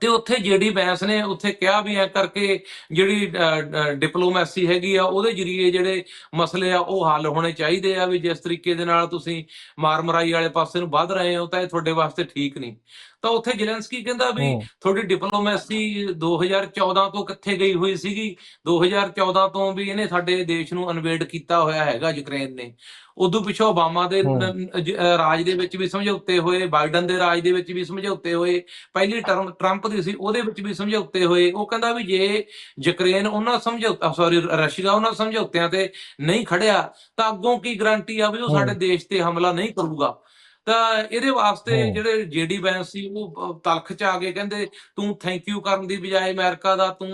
ਤੇ ਉੱਥੇ ਜੀਡੀ ਬੈਂਸ ਨੇ, ਉੱਥੇ ਕਿਹਾ ਵੀ ਐ ਕਰਕੇ ਜਿਹੜੀ ਡਿਪਲੋਮੈਸੀ ਹੈਗੀ ਆ, ਉਹਦੇ ਜਰੀਏ ਜਿਹੜੇ ਮਸਲੇ ਆ, ਉਹ ਹੱਲ ਹੋਣੇ ਚਾਹੀਦੇ ਆ ਵੀ ਜਿਸ ਤਰੀਕੇ ਦੇ ਨਾਲ ਤੁਸੀਂ ਮਾਰ ਮਰਾਈ ਵਾਲੇ ਪਾਸੇ ਨੂੰ ਵੱਧ ਰਹੇ ਹੋ, ਤਾਂ ਇਹ ਤੁਹਾਡੇ ਵਾਸਤੇ ਠੀਕ ਨਹੀਂ। ਤਾਂ ਉੱਥੇ ਜ਼ੈਲੈਂਸਕੀ ਕਹਿੰਦਾ ਵੀ ਤੁਹਾਡੀ ਡਿਪਲੋਮੈਸੀ 2014 ਤੋਂ ਕਿੱਥੇ ਗਈ ਹੋਈ ਸੀਗੀ। 2014 ਤੋਂ ਵੀ ਇਹਨੇ ਸਾਡੇ ਦੇਸ਼ ਨੂੰ ਇਨਵੇਡ ਕੀਤਾ ਹੋਇਆ ਹੈਗਾ ਯੂਕਰੇਨ ਨੇ। ਉਦੋਂ ਪਿਛੋਂ ਓਬਾਮਾ ਦੇ ਰਾਜ ਦੇ ਵਿੱਚ ਵੀ ਸਮਝੌਤੇ ਹੋਏ ਬਾਈਡਨ ਦੇ ਰਾਜ ਦੇ ਵਿੱਚ ਵੀ ਸਮਝੌਤੇ ਹੋਏ ਪਹਿਲੀ ਟਰਮ ਟਰੰਪ ਦੀ ਸੀ ਉਹਦੇ ਵਿੱਚ ਵੀ ਸਮਝੌਤੇ ਹੋਏ। ਉਹ ਕਹਿੰਦਾ ਵੀ ਜੇ ਯੂਕਰੇਨ ਉਹਨਾਂ ਸਮਝੌਤਾ ਸੌਰੀ ਰਸ਼ੀਆ ਉਹਨਾਂ ਸਮਝੌਤਿਆਂ ਤੇ ਨਹੀਂ ਖੜਿਆ ਤਾਂ ਅੱਗੋਂ ਕੀ ਗਾਰੰਟੀ ਆ ਵੀ ਉਹ। ਸਾਡੇ ਦੇਸ਼ ਤੇ ਹਮਲਾ ਨਹੀਂ ਕਰੂਗਾ? ਤਾਂ ਇਹਦੇ ਵਾਸਤੇ। ਜਿਹੜੇ ਜੀਡੀ ਬੈਂਸ ਸੀ ਉਹ ਤਲਖ ਚ ਆ ਕੇ ਕਹਿੰਦੇ ਤੂੰ ਥੈਂਕ ਯੂ ਕਰਨ ਦੀ ਬਜਾਏ ਅਮਰੀਕਾ ਦਾ ਤੂੰ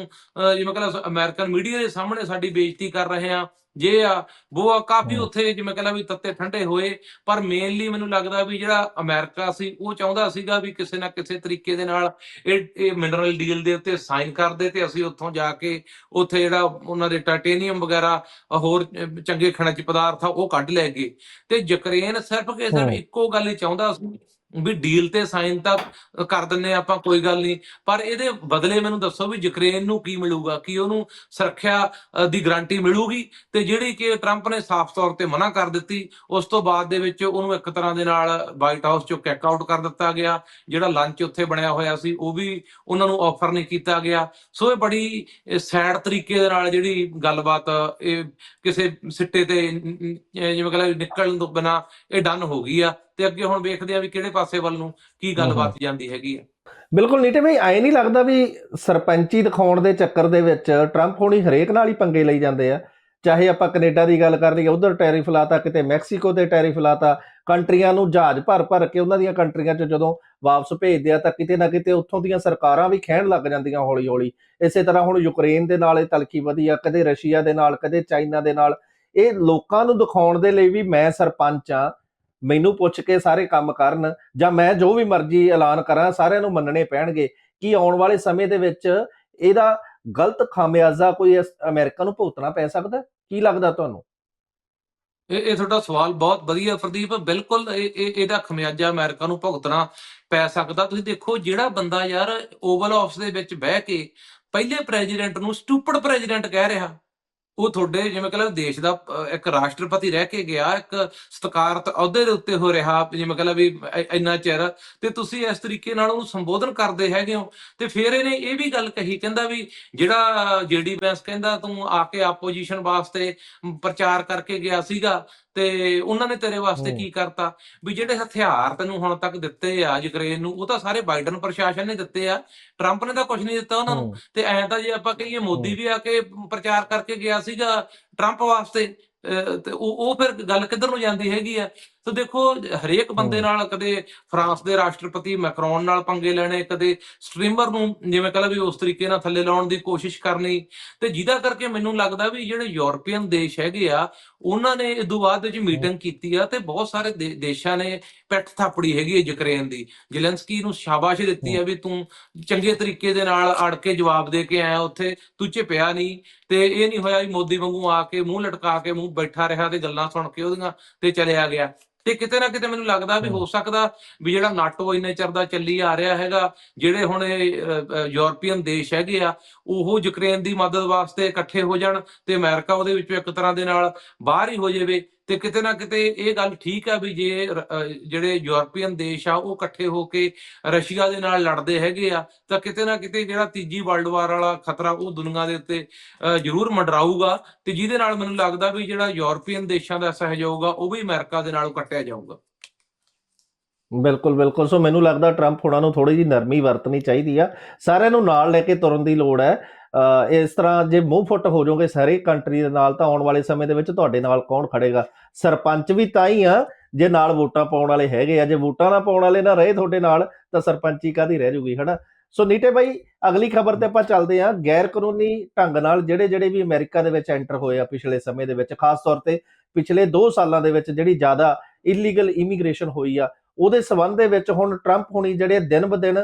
ਜਿਵੇਂ ਕਹਿੰਦਾ ਅਮਰੀਕਨ ਮੀਡੀਆ ਦੇ ਸਾਹਮਣੇ ਸਾਡੀ ਬੇਇੱਜ਼ਤੀ ਕਰ ਰਹੇ ਆ ਜੇ ਆ ਉਹ ਆ ਕਾਫੀ। ਉੱਥੇ ਜਿਵੇਂ ਕਹਿੰਦਾ ਵੀ ਤੱਤੇ ਠੰਡੇ ਹੋਏ ਪਰ ਮੇਨਲੀ ਮੈਨੂੰ ਲੱਗਦਾ ਵੀ ਜਿਹੜਾ ਅਮਰੀਕਾ ਸੀ ਉਹ ਚਾਹੁੰਦਾ ਸੀਗਾ ਵੀ ਕਿਸੇ ਨਾ ਕਿਸੇ ਤਰੀਕੇ ਦੇ ਨਾਲ ਇਹ ਇਹ ਮਿਨਰਲ ਡੀਲ ਦੇ ਉੱਤੇ ਸਾਈਨ ਕਰਦੇ ਤੇ ਅਸੀਂ ਉੱਥੋਂ ਜਾ ਕੇ ਉੱਥੇ ਜਿਹੜਾ ਉਹਨਾਂ ਦੇ ਟਾਈਟੇਨੀਅਮ ਵਗੈਰਾ ਹੋਰ ਚੰਗੇ ਖਣਿਜ ਪਦਾਰਥ ਆ ਉਹ ਕੱਢ ਲੈ ਗਏ ਤੇ ਯੂਕਰੇਨ ਸਿਰਫ ਕਿ ਸਿਰਫ ਹੂੰ। ਇੱਕੋ ਗੱਲ ਹੀ ਚਾਹੁੰਦਾ ਸੀ ਵੀ ਡੀਲ ਤੇ ਸਾਈਨ ਤਾਂ ਕਰ ਦਿੰਨੇ ਆ ਆਪਾਂ, ਕੋਈ ਗੱਲ ਨਹੀਂ। ਪਰ ਇਹਦੇ ਬਦਲੇ ਮੈਨੂੰ ਦੱਸੋ ਵੀ ਯੂਕਰੇਨ ਨੂੰ ਕੀ ਮਿਲੂਗਾ, ਕੀ ਉਹਨੂੰ ਸੁਰੱਖਿਆ ਦੀ ਗਾਰੰਟੀ ਮਿਲੂਗੀ? ਤੇ ਜਿਹੜੀ ਕਿ ਟਰੰਪ ਨੇ ਸਾਫ਼ ਤੌਰ ਤੇ ਮਨਾ ਕਰ ਦਿੱਤੀ, ਉਸ ਤੋਂ ਬਾਅਦ ਦੇ ਵਿੱਚ ਉਹਨੂੰ ਇੱਕ ਤਰ੍ਹਾਂ ਦੇ ਨਾਲ ਵਾਈਟ ਹਾਊਸ ਚੋਂ ਕੈਕ ਆਊਟ ਕਰ ਦਿੱਤਾ ਗਿਆ। ਜਿਹੜਾ ਲੰਚ ਉੱਥੇ ਬਣਿਆ ਹੋਇਆ ਸੀ, ਉਹ ਵੀ ਉਹਨਾਂ ਨੂੰ ਆਫਰ ਨਹੀਂ ਕੀਤਾ ਗਿਆ। ਸੋ ਇਹ ਬੜੀ ਸੈਡ ਤਰੀਕੇ ਦੇ ਨਾਲ ਜਿਹੜੀ ਗੱਲਬਾਤ, ਇਹ ਕਿਸੇ ਸਿੱਟੇ ਤੇ ਜਿਵੇਂ ਕਹਿੰਦਾ ਨਿਕਲਣ ਤੋਂ ਬਿਨਾ ਇਹ ਡਨ ਹੋ ਗਈ ਆ। ਤੇ ਅੱਗੇ ਹੁਣ ਵੇਖਦੇ ਆ ਵੀ ਕਿਹੜੇ ਪਾਸੇ ਵੱਲ ਨੂੰ ਕੀ ਗੱਲਬਾਤ ਜਾਂਦੀ ਹੈਗੀ ਆ। ਬਿਲਕੁਲ ਨੀਟੇ ਭਾਈ ਐ ਨਹੀਂ ਲੱਗਦਾ ਵੀ ਸਰਪੰਚੀ ਦਿਖਾਉਣ ਦੇ ਚੱਕਰ ਦੇ ਵਿੱਚ ਟਰੰਪ ਹੋਣੀ ਹਰੇਕ ਨਾਲ ਹੀ ਪੰਗੇ ਲਈ ਜਾਂਦੇ ਆ। ਚਾਹੇ ਆਪਾਂ ਕੈਨੇਡਾ ਦੀ ਗੱਲ ਕਰ ਲਈਏ ਉਧਰ ਟੈਰਿਫ ਲਾਤਾ ਕਿਤੇ ਮੈਕਸੀਕੋ ਤੇ ਟੈਰਿਫ ਲਾਤਾ ਕੰਟਰੀਆਂ ਨੂੰ ਜਹਾਜ਼ ਭਰ ਭਰ ਕੇ ਉਹਨਾਂ ਦੀਆਂ ਕੰਟਰੀਆਂ 'ਚ ਜਦੋਂ ਵਾਪਸ ਭੇਜਦੇ ਆ ਤਾਂ ਕਿਤੇ ਨਾ ਕਿਤੇ ਉੱਥੋਂ ਦੀਆਂ ਸਰਕਾਰਾਂ ਵੀ ਖਹਿਣ ਲੱਗ ਜਾਂਦੀਆਂ ਹੌਲੀ ਹੌਲੀ ਇਸੇ ਤਰ੍ਹਾਂ ਹੁਣ ਯੂਕਰੇਨ ਦੇ ਨਾਲ ਇਹ ਤਲਖੀ ਵਧੀ ਆ ਕਦੇ ਰਸ਼ੀਆ ਦੇ ਨਾਲ ਕਦੇ ਚਾਈਨਾ ਦੇ ਨਾਲ। ਇਹ ਲੋਕਾਂ ਨੂੰ ਦਿਖਾਉਣ ਦੇ ਲਈ ਵੀ ਮੈਂ ਸਰਪੰਚ ਆ ਮੈਨੂੰ ਪੁੱਛ ਕੇ ਸਾਰੇ ਕੰਮ ਕਰਨ ਜਾਂ ਮੈਂ ਜੋ ਵੀ ਮਰਜ਼ੀ ਐਲਾਨ ਕਰਾਂ, ਸਾਰਿਆਂ ਨੂੰ ਮੰਨਣੇ ਪੈਣਗੇ ਕਿ ਆਉਣ ਵਾਲੇ ਸਮੇਂ ਦੇ ਵਿੱਚ ਇਹਦਾ ਗਲਤ ਖਾਮਿਆਜ਼ਾ ਕੋਈ ਇਸ ਅਮਰੀਕਾ ਨੂੰ ਭੁਗਤਣਾ ਪੈ ਸਕਦਾ? ਕੀ ਲੱਗਦਾ ਤੁਹਾਨੂੰ? ਇਹ ਇਹ ਤੁਹਾਡਾ ਸਵਾਲ ਬਹੁਤ ਵਧੀਆ ਪ੍ਰਦੀਪ, ਬਿਲਕੁਲ ਇਹ, ਇਹ- ਇਹਦਾ ਖਮਿਆਜਾ ਅਮਰੀਕਾ ਨੂੰ ਭੁਗਤਣਾ ਪੈ ਸਕਦਾ। ਤੁਸੀਂ ਦੇਖੋ, ਜਿਹੜਾ ਬੰਦਾ ਯਾਰ ਓਵਲ ਆਫਿਸ ਦੇ ਵਿੱਚ ਬਹਿ ਕੇ ਪਹਿਲੇ ਪ੍ਰੈਜ਼ੀਡੈਂਟ ਨੂੰ ਸਟੂਪਿਡ ਪ੍ਰੈਜ਼ੀਡੈਂਟ ਕਹਿ ਰਿਹਾ ਉਹ ਤੁਹਾਡੇ ਜਿਵੇਂ ਕਹਿੰਦਾ ਦੇਸ਼ ਦਾ ਇੱਕ ਰਾਸ਼ਟਰਪਤੀ ਰਹਿ ਕੇ ਗਿਆ ਇੱਕ ਸਤਿਕਾਰਤ ਅਹੁਦੇ ਦੇ ਉੱਤੇ ਹੋ ਰਿਹਾ ਜਿਵੇਂ ਕਹਿੰਦਾ ਵੀ ਇੰਨਾ ਚਿਰ ਤੇ ਤੁਸੀਂ ਇਸ ਤਰੀਕੇ ਨਾਲ ਉਹਨੂੰ ਸੰਬੋਧਨ ਕਰਦੇ ਹੈਗੇ ਹੋ। ਤੇ ਫਿਰ ਇਹਨੇ ਇਹ ਵੀ ਗੱਲ ਕਹੀ ਕਹਿੰਦਾ ਵੀ ਜਿਹੜਾ ਜੀਡੀ ਬੈਂਸ ਕਹਿੰਦਾ ਤੂੰ ਆ ਕੇ ਆਪੋਜੀਸ਼ਨ ਵਾਸਤੇ ਪ੍ਰਚਾਰ ਕਰਕੇ ਗਿਆ ਸੀਗਾ ਤੇ ਉਹਨਾਂ ਨੇ ਤੇਰੇ ਵਾਸਤੇ। ਕੀ ਕਰਤਾ? ਵੀ ਜਿਹੜੇ ਹਥਿਆਰ ਤੈਨੂੰ ਹੁਣ ਤੱਕ ਦਿੱਤੇ ਆ ਯੂਕਰੇਨ ਨੂੰ ਉਹ ਤਾਂ ਸਾਰੇ ਬਾਈਡਨ ਪ੍ਰਸ਼ਾਸਨ ਨੇ ਦਿੱਤੇ ਆ। ਟਰੰਪ ਨੇ ਤਾਂ ਕੁਝ ਨਹੀਂ ਦਿੱਤਾ ਉਹਨਾਂ ਨੂੰ। ਤੇ ਐਂ ਤਾਂ ਜੇ ਆਪਾਂ ਕਹੀਏ ਮੋਦੀ। ਵੀ ਆ ਕੇ ਪ੍ਰਚਾਰ ਕਰਕੇ ਗਿਆ ਸੀਗਾ ਟਰੰਪ ਵਾਸਤੇ ਤੇ ਉਹ ਉਹ ਫਿਰ ਗੱਲ ਕਿੱਧਰ ਨੂੰ ਜਾਂਦੀ ਹੈਗੀ ਆ? ਤੇ ਦੇਖੋ ਹਰੇਕ ਬੰਦੇ। ਨਾਲ ਕਦੇ ਫਰਾਂਸ ਦੇ ਰਾਸ਼ਟਰਪਤੀ ਮੈਕਰੋਨ ਨਾਲ ਪੰਗੇ ਲੈਣੇ ਕਦੇ ਸਟ੍ਰੀਮਰ ਨੂੰ ਜਿਵੇਂ ਕਹ ਲਾ ਵੀ ਉਸ ਤਰੀਕੇ ਨਾਲ ਥੱਲੇ ਲਾਉਣ ਦੀ ਕੋਸ਼ਿਸ਼ ਕਰਨੀ ਤੇ ਜਿਹਦਾ ਕਰਕੇ ਮੈਨੂੰ ਲੱਗਦਾ ਵੀ ਜਿਹੜੇ ਯੂਰਪੀਅਨ ਦੇਸ਼ ਹੈਗੇ ਆ ਉਹਨਾਂ ਨੇ ਇਸ ਤੋਂ ਬਾਅਦ ਵਿੱਚ ਮੀਟਿੰਗ ਕੀਤੀ ਆ ਤੇ ਬਹੁਤ ਸਾਰੇ ਦੇਸ਼ਾਂ ਨੇ ਪਿੱਠ ਥਾਪੜੀ ਹੈਗੀ ਹੈ ਯੂਕਰੇਨ ਦੀ। ਜ਼ੈਲੈਂਸਕੀ ਨੂੰ ਸ਼ਾਬਾਸ਼ ਦਿੱਤੀ ਆ ਵੀ ਤੂੰ ਚੰਗੇ ਤਰੀਕੇ ਦੇ ਨਾਲ ਅੜ ਕੇ ਜਵਾਬ ਦੇ ਕੇ ਆਇਆ ਉੱਥੇ ਤੂੰ ਝਿਪਿਆ ਨਹੀਂ। ਤੇ ਇਹ ਨਹੀਂ ਹੋਇਆ ਵੀ ਮੋਦੀ ਵਾਂਗੂ ਆ ਕੇ ਮੂੰਹ ਲਟਕਾ ਕੇ ਮੂੰਹ ਬੈਠਾ ਰਿਹਾ ਤੇ ਗੱਲਾਂ ਸੁਣ ਕੇ ਉਹਦੀਆਂ ਤੇ ਚਲਿਆ ਗਿਆ। ਤੇ ਕਿਤੇ ਨਾ ਕਿਤੇ ਮੈਨੂੰ ਲੱਗਦਾ ਵੀ। ਹੋ ਸਕਦਾ ਵੀ ਜਿਹੜਾ ਨਾਟੋ ਇੰਨੇ ਚਿਰ ਦਾ ਚੱਲੀ ਆ ਰਿਹਾ ਹੈਗਾ ਜਿਹੜੇ ਹੁਣ ਯੂਰਪੀਅਨ ਦੇਸ਼ ਹੈਗੇ ਆ ਉਹ ਯੂਕਰੇਨ ਦੀ ਮਦਦ ਵਾਸਤੇ ਇਕੱਠੇ ਹੋ ਜਾਣ ਤੇ ਅਮਰੀਕਾ ਉਹਦੇ ਵਿੱਚੋਂ ਇੱਕ ਤਰ੍ਹਾਂ ਦੇ ਨਾਲ ਬਾਹਰ ਹੀ ਹੋ ਜਾਵੇ ਤੇ ਕਿਤੇ ਨਾ ਕਿਤੇ ਇਹ ਗੱਲ ਠੀਕ ਆ ਵੀ ਜੇ ਜਿਹੜੇ ਯੂਰਪੀਅਨ ਦੇਸ਼ ਆ ਉਹ ਇਕੱਠੇ ਹੋ ਕੇ ਰਸ਼ੀਆ ਦੇ ਨਾਲ ਲੜਦੇ ਹੈਗੇ ਆ ਤਾਂ ਕਿਤੇ ਨਾ ਕਿਤੇ ਜਿਹੜਾ ਤੀਜੀ ਵਰਲਡ ਵਾਰ ਵਾਲਾ ਖਤਰਾ ਉਹ ਦੁਨੀਆ ਦੇ ਉੱਤੇ ਜ਼ਰੂਰ ਮੰਡਰਾਊਗਾ ਤੇ ਜਿਹਦੇ ਨਾਲ ਮੈਨੂੰ ਲੱਗਦਾ ਵੀ ਜਿਹੜਾ ਯੂਰਪੀਅਨ ਦੇਸ਼ਾਂ ਦਾ ਸਹਿਯੋਗ ਆ ਉਹ ਵੀ ਅਮਰੀਕਾ ਦੇ ਨਾਲ ਕੱਟਿਆ ਜਾਊਗਾ। ਬਿਲਕੁਲ ਬਿਲਕੁਲ। ਸੋ ਮੈਨੂੰ ਲੱਗਦਾ ਟਰੰਪ ਹੋਣਾ ਨੂੰ ਥੋੜੀ ਜੀ ਨਰਮੀ ਵਰਤਣੀ ਚਾਹੀਦੀ ਆ। ਸਾਰਿਆਂ ਨੂੰ ਨਾਲ ਲੈ ਕੇ ਤੁਰਨ ਦੀ ਲੋੜ ਹੈ। ਇਸ ਤਰ੍ਹਾਂ ਜੇ ਮੂੰਹ ਫੁੱਟ ਹੋ ਜਾਓਗੇ ਸਾਰੇ ਕੰਟਰੀ ਦੇ ਨਾਲ, ਤਾਂ ਆਉਣ ਵਾਲੇ ਸਮੇਂ ਦੇ ਵਿੱਚ ਤੁਹਾਡੇ ਨਾਲ ਕੌਣ ਖੜੇਗਾ? ਸਰਪੰਚ ਵੀ ਤਾਂ ਹੀ ਆ, ਜੇ ਨਾਲ ਵੋਟਾਂ ਪਾਉਣ ਵਾਲੇ ਹੈਗੇ ਆ। ਜੇ ਵੋਟਾਂ ਨਾ ਪਾਉਣ ਵਾਲੇ ਨਾ ਰਹੇ ਤੁਹਾਡੇ ਨਾਲ, ਤਾਂ ਸਰਪੰਚੀ ਕਾਦੀ ਰਹਿ ਜੂਗੀ, ਹਨਾ? ਸੋ ਨੀਟੇ ਬਾਈ, ਅਗਲੀ ਖਬਰ ਤੇ ਆਪਾਂ ਚੱਲਦੇ ਹਾਂ। ਗੈਰ ਕਾਨੂੰਨੀ ਢੰਗ ਨਾਲ ਜਿਹੜੇ ਜਿਹੜੇ ਵੀ ਅਮਰੀਕਾ ਦੇ ਵਿੱਚ ਐਂਟਰ ਹੋਏ ਆ ਪਿਛਲੇ ਸਮੇਂ ਦੇ ਵਿੱਚ, ਖਾਸ ਤੌਰ ਤੇ ਪਿਛਲੇ 2 ਸਾਲਾਂ ਦੇ ਵਿੱਚ ਜਿਹੜੀ ਜ਼ਿਆਦਾ ਇਲੀਗਲ ਇਮੀਗ੍ਰੇਸ਼ਨ ਹੋਈ ਆ। ਉਹਦੇ ਸਬੰਧ ਦੇ ਵਿੱਚ ਹੁਣ ਟਰੰਪ ਹੁਣੀ ਜਿਹੜੇ ਦਿਨ ਬ ਦਿਨ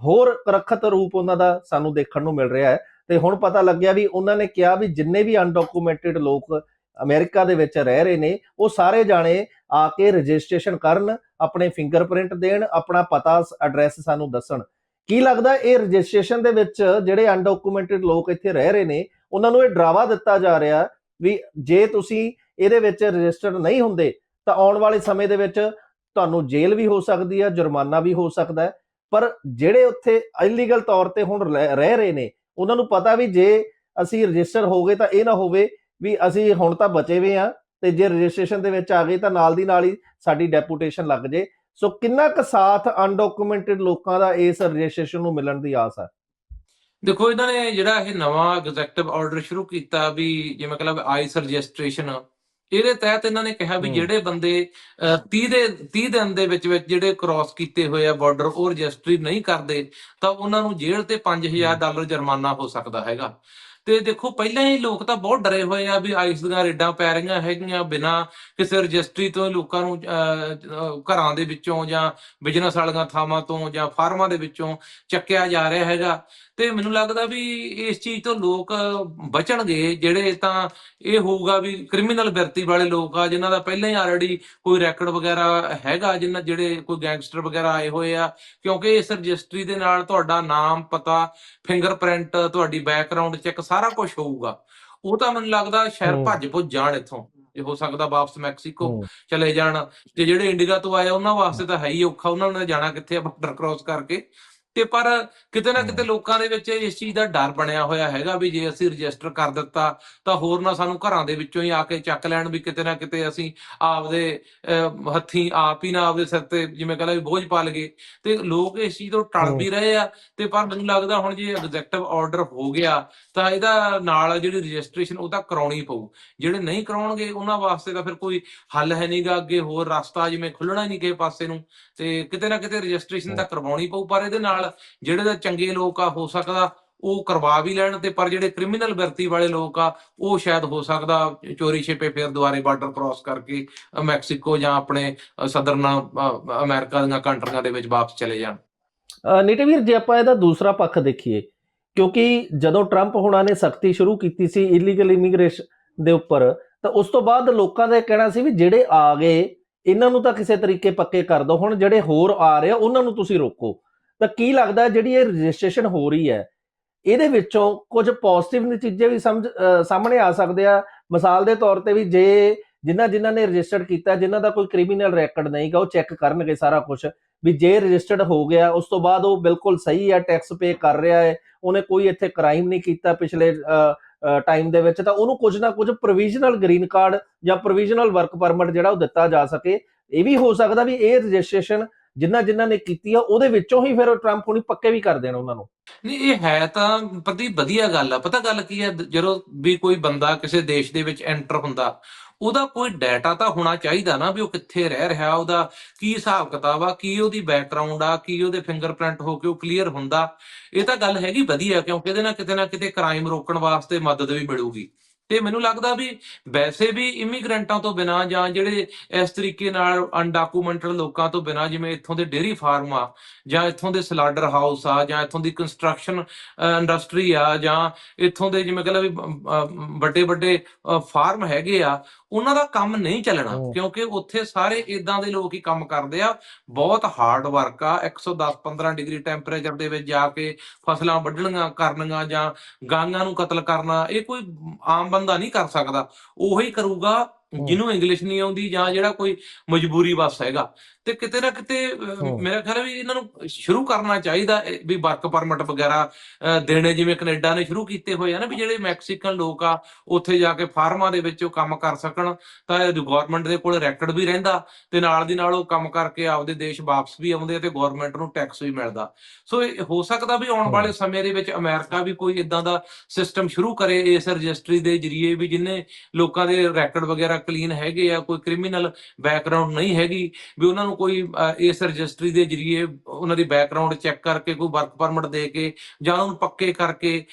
ਹੋਰ ਕਰਖਤ ਰੂਪ ਉਹਨਾਂ ਦਾ ਸਾਨੂੰ ਦੇਖਣ ਨੂੰ ਮਿਲ ਰਿਹਾ ਹੈ। ਤੇ ਹੁਣ ਪਤਾ ਲੱਗਿਆ ਵੀ ਉਹਨਾਂ ਨੇ ਕਿਹਾ ਵੀ ਜਿੰਨੇ ਵੀ ਅਨਡਾਕੂਮੈਂਟਡ ਲੋਕ ਅਮਰੀਕਾ ਦੇ ਵਿੱਚ ਰਹਿ ਰਹੇ ਨੇ, ਉਹ ਸਾਰੇ ਜਾਣੇ ਆ ਕੇ ਰਜਿਸਟ੍ਰੇਸ਼ਨ ਕਰਨ, ਆਪਣੇ ਫਿੰਗਰਪ੍ਰਿੰਟ ਦੇਣ, ਆਪਣਾ ਪਤਾ ਐਡਰੈਸ ਸਾਨੂੰ ਦੱਸਣ। ਕੀ ਲੱਗਦਾ ਇਹ ਰਜਿਸਟ੍ਰੇਸ਼ਨ ਦੇ ਵਿੱਚ ਜਿਹੜੇ ਅਨਡਾਕੂਮੈਂਟਡ ਲੋਕ ਇੱਥੇ ਰਹਿ ਰਹੇ ਨੇ, ਉਹਨਾਂ ਨੂੰ ਇਹ ਡਰਾਵਾ ਦਿੱਤਾ ਜਾ ਰਿਹਾ ਵੀ ਜੇ ਤੁਸੀਂ ਇਹਦੇ ਵਿੱਚ ਰਜਿਸਟਰਡ ਨਹੀਂ ਹੁੰਦੇ ਤਾਂ ਆਉਣ ਵਾਲੇ ਸਮੇਂ ਦੇ ਵਿੱਚ ਤੁਹਾਨੂੰ ਜੇਲ੍ਹ ਵੀ ਹੋ ਸਕਦੀ ਹੈ, ਜੁਰਮਾਨਾ ਵੀ ਹੋ ਸਕਦਾ ਹੈ, ਪਰ ਜਿਹੜੇ ਉੱਥੇ ਇਲੀਗਲ ਤੌਰ ਤੇ ਹੁਣ ਰਹਿ ਰਹਿ ਰਹੇ ਨੇ, ਉਹਨਾਂ ਨੂੰ ਪਤਾ ਵੀ ਜੇ ਅਸੀਂ ਰਜਿਸਟਰ ਹੋ ਗਏ ਤਾਂ ਇਹ ਨਾ ਹੋਵੇ ਵੀ ਅਸੀਂ ਹੁਣ ਤਾਂ ਬਚੇ ਹੋਏ ਆ ਤੇ ਜੇ ਰਜਿਸਟ੍ਰੇਸ਼ਨ ਦੇ ਵਿੱਚ ਆ ਗਏ ਤਾਂ ਨਾਲ ਦੀ ਨਾਲ ਹੀ ਸਾਡੀ ਡੈਪੂਟੇਸ਼ਨ ਲੱਗ ਜੇ। ਸੋ ਕਿੰਨਾ ਕੁ ਸਾਥ ਅਨਡਾਕੂਮੈਂਟਡ ਲੋਕਾਂ ਦਾ ਇਸ ਰਜਿਸਟ੍ਰੇਸ਼ਨ ਨੂੰ ਮਿਲਣ ਦੀ ਆਸ ਹੈ? ਦੇਖੋ, ਇਹਨਾਂ ਨੇ ਜਿਹੜਾ ਇਹ ਨਵਾਂ ਐਗਜ਼ੈਕਟਿਵ ਆਰਡਰ ਸ਼ੁਰੂ ਕੀਤਾ ਵੀ ਜਿਵੇਂ ਕਹਿੰਦਾ ਆਈਸ ਰਜਿਸਟ੍ਰੇਸ਼ਨ ਇਹਦੇ ਤਹਿਤ ਇਹਨਾਂ ਨੇ ਕਿਹਾ ਵੀ। ਜਿਹੜੇ ਬੰਦੇ ਅਹ, 30 ਦੇ 30 ਦਿਨ ਦੇ ਵਿੱਚ ਵਿੱਚ ਜਿਹੜੇ ਕ੍ਰਾਸ ਕੀਤੇ ਹੋਏ ਆ ਬਾਰਡਰ ਉਹ ਰਜਿਸਟਰੀ ਨਹੀਂ ਕਰਦੇ ਤਾਂ ਉਹਨਾਂ ਨੂੰ ਜੇਲ੍ਹ ਤੇ 5000 ਹਮ। ਡਾਲਰ ਜੁਰਮਾਨਾ ਹੋ ਸਕਦਾ ਹੈਗਾ ਤੇ ਦੇਖੋ ਪਹਿਲਾਂ ਹੀ ਲੋਕ ਤਾਂ ਬਹੁਤ ਡਰੇ ਹੋਏ ਆ ਵੀ ਆਈਸ ਦੀਆਂ ਰੇਡਾਂ ਪੈ ਰਹੀਆਂ ਹੈਗੀਆਂ ਬਿਨਾਂ ਕਿਸੇ ਰਜਿਸਟਰੀ ਤੋਂ ਲੋਕਾਂ ਨੂੰ ਘਰਾਂ ਦੇ ਵਿੱਚੋਂ ਜਾਂ ਬਿਜ਼ਨਸ ਵਾਲੀਆਂ ਥਾਵਾਂ ਤੋਂ ਜਾਂ ਫਾਰਮਾਂ ਦੇ ਵਿੱਚੋਂ ਚੱਕਿਆ ਜਾ ਰਿਹਾ ਹੈਗਾ ਤੇ ਮੈਨੂੰ ਲੱਗਦਾ ਵੀ ਇਸ ਚੀਜ਼ ਤੋਂ ਲੋਕ ਬਚਣਗੇ ਜਿਹੜੇ ਤਾਂ ਇਹ ਹੋਊਗਾ ਵੀ ਕ੍ਰਿਮੀਨਲ ਬਿਰਤੀ ਵਾਲੇ ਲੋਕ ਆ ਜਿਨ੍ਹਾਂ ਦਾ ਪਹਿਲਾਂ ਹੀ ਆਲਰੇਡੀ ਕੋਈ ਰੈਕੋਰਡ ਵਗੈਰਾ ਹੈਗਾ ਜਿਨ੍ਹਾਂ ਜਿਹੜੇ ਕੋਈ ਗੈਂਗਸਟਰ ਵਗੈਰਾ ਆਏ ਹੋਏ ਆ ਕਿਉਂਕਿ ਇਸ ਰਜਿਸਟਰੀ ਦੇ ਨਾਲ ਤੁਹਾਡਾ ਨਾਮ ਪਤਾ ਫਿੰਗਰਪ੍ਰਿੰਟ ਤੁਹਾਡੀ ਬੈਕਗ੍ਰਾਉਂਡ ਚੈੱਕ ਸਾਰਾ ਕੁਝ ਹੋਊਗਾ। ਉਹ ਤਾਂ ਮੈਨੂੰ ਲੱਗਦਾ ਸ਼ਹਿਰ। ਭੱਜ ਭੁੱਜ ਜਾਣ ਇੱਥੋਂ। ਇਹ ਹੋ ਸਕਦਾ ਵਾਪਸ ਮੈਕਸੀਕੋ ਚਲੇ ਜਾਣ। ਤੇ ਜਿਹੜੇ ਇੰਡੀਆ ਤੋਂ ਆਏ ਉਹਨਾਂ ਵਾਸਤੇ ਤਾਂ ਹੈ ਹੀ ਔਖਾ ਉਹਨਾਂ ਨੇ ਜਾਣਾ ਕਿੱਥੇ ਆ ਬਾਰਡਰ ਕ੍ਰਾਸ ਕਰਕੇ। ਤੇ ਪਰ ਕਿਤੇ ਨਾ ਕਿਤੇ। ਲੋਕਾਂ ਦੇ ਵਿੱਚ ਇਸ ਚੀਜ਼ ਦਾ ਡਰ ਬਣਿਆ ਹੋਇਆ ਹੈਗਾ ਵੀ ਜੇ ਅਸੀਂ ਰਜਿਸਟਰ ਕਰ ਦਿੱਤਾ ਤਾਂ ਹੋਰ ਨਾ ਸਾਨੂੰ ਘਰਾਂ ਦੇ ਵਿੱਚੋਂ ਹੀ ਆ ਕੇ ਚੱਕ ਲੈਣ ਵੀ ਕਿਤੇ ਨਾ ਕਿਤੇ ਅਸੀਂ ਆਪਦੇ ਹੱਥੀਂ ਆਪ ਹੀ ਨਾ ਆਪਦੇ ਸਿਰ ਤੇ ਜਿਵੇਂ ਕਹਿੰਦਾ ਵੀ ਬੋਝ ਪਾ ਲਈਏ ਤੇ ਲੋਕ ਇਸ ਚੀਜ਼ ਤੋਂ ਟਲ। ਵੀ ਰਹੇ ਆ ਤੇ ਪਰ ਮੈਨੂੰ ਲੱਗਦਾ ਹੁਣ ਜੇ ਐਗਜ਼ੈਕਟਿਵ ਆਰਡਰ ਹੋ ਗਿਆ ਤਾਂ ਇਹਦਾ ਨਾਲ ਜਿਹੜੀ ਰਜਿਸਟ੍ਰੇਸ਼ਨ ਉਹ ਤਾਂ ਕਰਾਉਣੀ ਪਊ ਜਿਹੜੇ ਨਹੀਂ ਕਰਾਉਣਗੇ ਉਹਨਾਂ ਵਾਸਤੇ ਤਾਂ ਫਿਰ ਕੋਈ ਹੱਲ ਹੈ ਨਹੀਂਗਾ ਅੱਗੇ ਹੋਰ ਰਸਤਾ ਜਿਵੇਂ ਖੁੱਲਣਾ ਹੀ ਨਹੀਂ ਕਿਸੇ ਪਾਸੇ ਨੂੰ ਤੇ ਕਿਤੇ ਨਾ ਕਿਤੇ ਰਜਿਸਟ੍ਰੇਸ਼ਨ ਤਾਂ ਕਰਵਾਉਣੀ ਪਊ ਪਰ ਇਹਦੇ ਨਾਲ ਜਿਹੜੇ ਤਾਂ ਚੰਗੇ ਲੋਕ ਆ ਹੋ ਸਕਦਾ ਉਹ ਕਰਵਾ ਵੀ ਲੈਣ ਤੇ ਪਰ ਜਿਹੜੇ ਕ੍ਰਿਮੀਨਲ ਵਰਤੀ ਵਾਲੇ ਲੋਕ ਆ ਉਹ ਸ਼ਾਇਦ ਹੋ ਸਕਦਾ ਚੋਰੀ ਛਿਪੇ ਫਿਰ ਦੁਬਾਰੇ ਬਾਰਡਰ ਕ੍ਰਾਸ ਕਰਕੇ ਮੈਕਸੀਕੋ ਜਾਂ ਆਪਣੇ ਅ, ਸਦਰਨ ਅਮਰੀਕਾ ਦੀਆਂ ਕੰਟਰੀਆਂ ਦੇ ਵਿੱਚ ਵਾਪਸ ਚਲੇ ਜਾਣ। ਅ, ਜੇ ਆਪਾਂ ਇਹਦਾ ਦੂਸਰਾ ਪੱਖ ਦੇਖੀਏ ਕਿਉਂਕਿ ਜਦੋਂ ਟਰੰਪ ਹੁਣਾਂ ਨੇ ਸਖਤੀ ਸ਼ੁਰੂ ਕੀਤੀ ਸੀ ਇਲੀਗਲ ਇਮੀਗ੍ਰੇਸ਼ਨ ਦੇ ਉੱਪਰ ਤਾਂ ਉਸ ਤੋਂ ਬਾਅਦ ਲੋਕਾਂ ਦਾ ਇਹ ਕਹਿਣਾ ਸੀ ਵੀ ਜਿਹੜੇ ਆ ਗਏ ਇਹਨਾਂ ਨੂੰ ਤਾਂ ਕਿਸੇ ਤਰੀਕੇ ਪੱਕੇ ਕਰ ਦਿਓ ਹੁਣ ਜਿਹੜੇ ਹੋਰ ਆ ਰਹੇ ਆ ਉਹਨਾਂ ਨੂੰ ਤੁਸੀਂ ਰੋਕੋ। ਤਾਂ ਕੀ ਲੱਗਦਾ ਜਿਹੜੀ ਇਹ ਰਜਿਸਟ੍ਰੇਸ਼ਨ ਹੋ ਰਹੀ ਹੈ, ਇਹਦੇ ਵਿੱਚੋਂ ਕੁਝ ਪੋਜ਼ਿਟਿਵ ਨਤੀਜੇ ਵੀ ਸਮਝ ਸਾਹਮਣੇ ਆ ਸਕਦੇ ਆ। ਮਿਸਾਲ ਦੇ ਤੌਰ ਤੇ ਵੀ ਜੇ ਜਿਨ੍ਹਾਂ ਜਿਨ੍ਹਾਂ ਨੇ ਰਜਿਸਟਰਡ ਕੀਤਾ, ਜਿਨ੍ਹਾਂ ਦਾ ਕੋਈ ਕ੍ਰਿਮੀਨਲ ਰੈਕੋਰਡ ਨਹੀਂਗਾ ਉਹ ਚੈੱਕ ਕਰਨਗੇ ਸਾਰਾ ਕੁਝ ਵੀ ਜੇ ਰਜਿਸਟਰਡ ਹੋ ਗਿਆ, ਉਸ ਤੋਂ ਬਾਅਦ ਉਹ ਬਿਲਕੁਲ ਸਹੀ ਹੈ ਟੈਕਸ ਪੇ ਕਰ ਰਿਹਾ ਹੈ, ਉਹਨੇ ਕੋਈ ਇੱਥੇ ਕ੍ਰਾਈਮ ਨਹੀਂ ਕੀਤਾ ਪਿਛਲੇ ਟਾਈਮ ਦੇ ਵਿੱਚ, ਤਾਂ ਉਹਨੂੰ ਕੁਝ ਨਾ ਕੁਝ ਪ੍ਰੋਵੀਜ਼ਨਲ ਗ੍ਰੀਨ ਕਾਰਡ ਜਾਂ ਪ੍ਰੋਵੀਜ਼ਨਲ ਵਰਕ ਪਰਮਿਟ ਜਿਹੜਾ ਉਹ ਦਿੱਤਾ ਜਾ ਸਕੇ। ਇਹ ਵੀ ਹੋ ਸਕਦਾ ਵੀ ਇਹ ਰਜਿਸਟ੍ਰੇਸ਼ਨ ਜਿਨ੍ਹਾਂ ਜਿਨ੍ਹਾਂ ਨੇ ਕੀਤੀ ਆ, ਉਹਦੇ ਵਿੱਚੋਂ ਹੀ ਫਿਰ ਟਰੰਪ ਹੁਣੀ ਪੱਕੇ ਵੀ ਕਰ ਦੇਣ ਉਹਨਾਂ ਨੂੰ। ਨਹੀਂ, ਇਹ ਹੈ ਤਾਂ ਪ੍ਰਤੀ ਵਧੀਆ ਗੱਲ ਆ। ਪਤਾ ਗੱਲ ਕੀ ਹੈ ਜਦੋਂ ਵੀ ਕੋਈ ਬੰਦਾ ਕਿਸੇ ਦੇਸ਼ ਦੇ ਵਿੱਚ ਐਂਟਰ ਹੁੰਦਾ, ਉਹਦਾ ਕੋਈ ਡਾਟਾ ਤਾਂ ਹੋਣਾ ਚਾਹੀਦਾ ਨਾ ਵੀ ਉਹ ਕਿੱਥੇ ਰਹਿ ਰਿਹਾ, ਉਹਦਾ ਕੀ ਹਿਸਾਬ ਕਿਤਾਬ ਆ, ਕੀ ਉਹਦੀ ਬੈਕਗ੍ਰਾਉਂਡ ਆ, ਕੀ ਉਹਦੇ ਫਿੰਗਰਪ੍ਰਿੰਟ ਹੋ ਕੇ ਉਹ ਕਲੀਅਰ ਹੁੰਦਾ। ਇਹ ਤਾਂ ਗੱਲ ਹੈਗੀ ਵਧੀਆ, ਕਿਉਂਕਿ ਇਹਦੇ ਨਾਲ ਕਿਤੇ ਨਾ ਕਿਤੇ ਕ੍ਰਾਈਮ ਰੋਕਣ ਵਾਸਤੇ ਮਦਦ ਵੀ ਮਿਲੂਗੀ। ਤੇ ਮੈਨੂੰ ਲੱਗਦਾ ਵੀ ਵੈਸੇ ਵੀ ਇਮੀਗ੍ਰੈਂਟਾਂ ਤੋਂ ਬਿਨਾ ਜਾਂ ਜਿਹੜੇ ਇਸ ਤਰੀਕੇ ਨਾਲ ਅਨਡਾਕੂਮੈਂਟਡ ਲੋਕਾਂ ਤੋਂ ਬਿਨਾ ਜਿਵੇਂ ਇੱਥੋਂ ਦੇ ਡੇਅਰੀ ਫਾਰਮ ਆ ਜਾਂ ਇੱਥੋਂ ਦੇ ਸਲਾਡਰ ਹਾਊਸ ਆ ਜਾਂ ਇੱਥੋਂ ਦੀ ਕੰਸਟਰਕਸ਼ਨ ਇੰਡਸਟਰੀ ਆ ਜਾਂ ਇੱਥੋਂ ਦੇ ਜਿਵੇਂ ਕਹਿੰਦਾ ਵੀ ਵੱਡੇ ਵੱਡੇ ਫਾਰਮ ਹੈਗੇ ਆ ਉਹਨਾਂ ਦਾ ਕੰਮ ਨਹੀਂ ਚੱਲਣਾ। ਕਿਉਂਕਿ ਉੱਥੇ ਸਾਰੇ ਇਦਾਂ ਦੇ ਲੋਕ ਹੀ ਕੰਮ ਕਰਦੇ ਆ ਬਹੁਤ ਹਾਰਡ ਵਰਕ ਆ 110 15 ਡਿਗਰੀ ਟੈਂਪਰੇਚਰ ਦੇ ਵਿੱਚ ਜਾ ਕੇ ਫਸਲਾਂ ਵੱਢਣੀਆਂ ਕਰਨੀਆਂ ਜਾਂ ਗਾਂਆਂ ਨੂੰ ਕਤਲ ਕਰਨਾ ਇਹ ਕੋਈ ਆਮ ਬੰਦਾ ਨਹੀਂ ਕਰ ਸਕਦਾ। ਉਹੀ ਕਰੂਗਾ ਜਿਹਨੂੰ ਇੰਗਲਿਸ਼ ਨਹੀਂ ਆਉਂਦੀ ਜਾਂ ਜਿਹੜਾ ਕੋਈ ਮਜਬੂਰੀ ਬਸ ਹੈਗਾ। ਤੇ ਕਿਤੇ ਨਾ ਕਿਤੇ। ਮੇਰਾ ਖਿਆਲ ਵੀ ਇਹਨਾਂ ਨੂੰ ਸ਼ੁਰੂ ਕਰਨਾ ਚਾਹੀਦਾ ਵੀ ਵਰਕ ਪਰਮਿਟ ਵਗੈਰਾ ਦੇਣੇ ਜਿਵੇਂ ਕੈਨੇਡਾ ਨੇ ਸ਼ੁਰੂ ਕੀਤੇ ਹੋਏ ਆ ਨਾ ਵੀ ਜਿਹੜੇ ਮੈਕਸੀਕਨ ਲੋਕ ਆ ਉੱਥੇ ਜਾ ਕੇ ਫਾਰਮਾਂ ਦੇ ਵਿੱਚ ਉਹ ਕੰਮ ਕਰ ਸਕਣ ਤਾਂ ਗਵਰਨਮੈਂਟ ਦੇ ਕੋਲ ਰੈਕਡ ਵੀ ਰਹਿੰਦਾ ਤੇ ਨਾਲ ਦੀ ਨਾਲ ਉਹ ਕੰਮ ਕਰਕੇ ਆਪਦੇ ਦੇਸ਼ ਵਾਪਸ ਵੀ ਆਉਂਦੇ ਤੇ ਗਵਰਨਮੈਂਟ ਨੂੰ ਟੈਕਸ ਵੀ ਮਿਲਦਾ ਸੋ ਇਹ ਹੋ ਸਕਦਾ ਵੀ ਆਉਣ। ਵਾਲੇ ਸਮੇਂ ਦੇ ਵਿੱਚ ਅਮਰੀਕਾ ਵੀ ਕੋਈ ਇਦਾਂ ਦਾ ਸਿਸਟਮ ਸ਼ੁਰੂ ਕਰੇ ਇਸ ਰਜਿਸਟਰੀ ਦੇ ਜਰੀਏ ਵੀ ਜਿੰਨੇ ਲੋਕਾਂ ਦੇ ਰੈਕਡ ਵਗੈਰਾ ਕਲੀਨ ਹੈਗੇ ਆ ਕੋਈ ਕ੍ਰਿਮੀਨਲ ਬੈਕਗ੍ਰਾਉਂਡ ਨਹੀਂ ਹੈਗੀ ਵੀ ਉਹਨਾਂ ਨੂੰ ਕੋਈ ਇਸ ਰਜਿਸਟਰੀ ਦੇ ਜਰੀਏ ਉਹਨਾਂ ਦੀ ਬੈਕਗ੍ਰਾਉਂਡ ਚੈੱਕ ਕਰਕੇ ਕੋਈ ਵਰਕ ਪਰਮਿਟ ਦੇ ਕੇ ਜਾਂ ਉਹਨਾਂ ਨੂੰ ਪੱਕੇ ਕਰਕੇ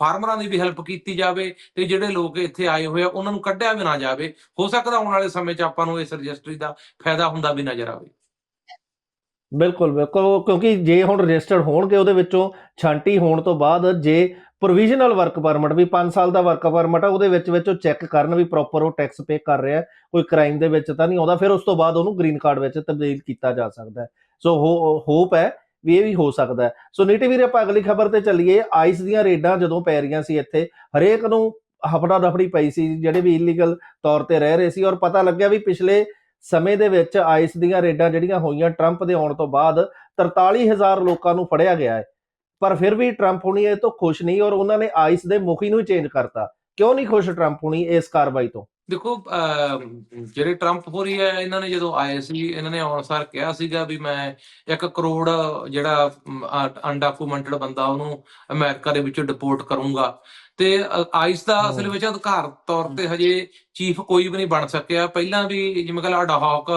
ਫਾਰਮਰਾਂ ਦੀ ਵੀ ਹੈਲਪ ਕੀਤੀ ਜਾਵੇ ਤੇ ਜਿਹੜੇ ਲੋਕ ਇੱਥੇ ਆਏ ਹੋਏ ਆ, ਉਹਨਾਂ ਨੂੰ ਕੱਢਿਆ ਵੀ ਨਾ ਜਾਵੇ, ਹੋ ਸਕਦਾ ਆਉਣ ਵਾਲੇ ਸਮੇਂ 'ਚ ਆਪਾਂ ਨੂੰ ਇਸ ਰਜਿਸਟਰੀ ਦਾ ਫਾਇਦਾ ਹੁੰਦਾ ਵੀ ਨਜ਼ਰ ਆਵੇ। ਬਿਲਕੁਲ ਬਿਲਕੁਲ, ਕਿਉਂਕਿ ਜੇ ਹੁਣ ਰਜਿਸਟਰਡ ਹੋਣਗੇ ਉਹਦੇ ਵਿੱਚੋਂ, ਛਾਂਟੀ ਹੋਣ ਤੋਂ ਬਾਅਦ ਜੇ ਪ੍ਰੋਵੀਜ਼ਨਲ ਵਰਕ ਪਰਮਿਟ ਵੀ 5 ਸਾਲ ਦਾ ਵਰਕ ਪਰਮਿਟ ਆ, ਉਹਦੇ ਵਿੱਚ ਵਿੱਚ ਉਹ ਚੈੱਕ ਕਰਨ ਵੀ ਪ੍ਰੋਪਰ ਉਹ ਟੈਕਸ ਪੇ ਕਰ ਰਿਹਾ ਕੋਈ ਕ੍ਰਾਈਮ ਦੇ ਵਿੱਚ ਤਾਂ ਨਹੀਂ ਆਉਂਦਾ, ਫਿਰ ਉਸ ਤੋਂ ਬਾਅਦ ਉਹਨੂੰ ਗ੍ਰੀਨ ਕਾਰਡ ਵਿੱਚ ਤਬਦੀਲ ਕੀਤਾ ਜਾ ਸਕਦਾ ਹੈ। ਸੋ ਹੋਪ ਹੈ ਵੀ ਇਹ ਵੀ ਹੋ ਸਕਦਾ ਹੈ। ਸੋ ਨੀਟੇ ਵੀਰੇ, ਆਪਾਂ ਅਗਲੀ ਖਬਰ ਤੇ ਚੱਲੀਏ। ਆਈਸ ਦੀਆਂ ਰੇਡਾਂ ਜਦੋਂ ਪੈ ਰਹੀਆਂ ਸੀ ਇੱਥੇ, ਹਰੇਕ ਨੂੰ ਹਫੜਾ ਦਫੜੀ ਪਈ ਸੀ, ਜਿਹੜੇ ਵੀ ਇਲੀਗਲ ਤੌਰ ਤੇ ਰਹਿ ਰਹੇ ਸੀ ਔਰ ਪਤਾ ਲੱਗਿਆ ਵੀ ਪਿਛਲੇ ਸਮੇਂ ਦੇ ਵਿੱਚ ਆਈਸ ਦੀਆਂ ਰੇਡਾਂ ਜਿਹੜੀਆਂ ਹੋਈਆਂ ਟਰੰਪ ਦੇ ਆਉਣ ਤੋਂ ਬਾਅਦ 43000 ਲੋਕਾਂ ਨੂੰ ਫੜਿਆ ਗਿਆ ਹੈ। ਪਰ ਫਿਰ ਵੀ ਟਰੰਪ ਹੁਣੀ ਇਹ ਤੋਂ ਖੁਸ਼ ਨਹੀਂ ਔਰ ਉਹਨਾਂ ਨੇ ਆਈਸ ਦੇ ਮੁਖੀ ਨੂੰ ਚੇਂਜ ਕਰਤਾ। ਕਿਉਂ ਨਹੀਂ ਖੁਸ਼ ਟਰੰਪ ਹੁਣੀ ਇਸ ਕਾਰਵਾਈ ਤੋਂ? ਦੇਖੋ ਜਿਹੜੇ ਟਰੰਪ ਹੋਰੀ ਹੈ, ਇਹਨਾਂ ਨੇ ਜਦੋਂ ਆਏ ਸੀ, ਇਹਨਾਂ ਨੇ ਆਨਸਰ ਕਿਹਾ ਸੀਗਾ ਵੀ ਮੈਂ 1 ਕਰੋੜ ਜਿਹੜਾ ਅਨਡਾਕੂਮੈਂਟਡ ਬੰਦਾ ਉਹਨੂੰ ਅਮਰੀਕਾ ਦੇ ਵਿੱਚੋਂ ਡਿਪੋਰਟ ਕਰੂੰਗਾ। ਤੇ ਆਈਸ ਦਾ ਅਸਲ ਵਿੱਚ ਅਧਿਕਾਰ ਤੌਰ ਤੇ ਹਜੇ ਚੀਫ ਕੋਈ ਵੀ ਨਹੀਂ ਬਣ ਸਕਿਆ। ਪਹਿਲਾਂ ਵੀ ਜਿਵੇਂ ਕਹਿੰਦਾ ਹੌਕ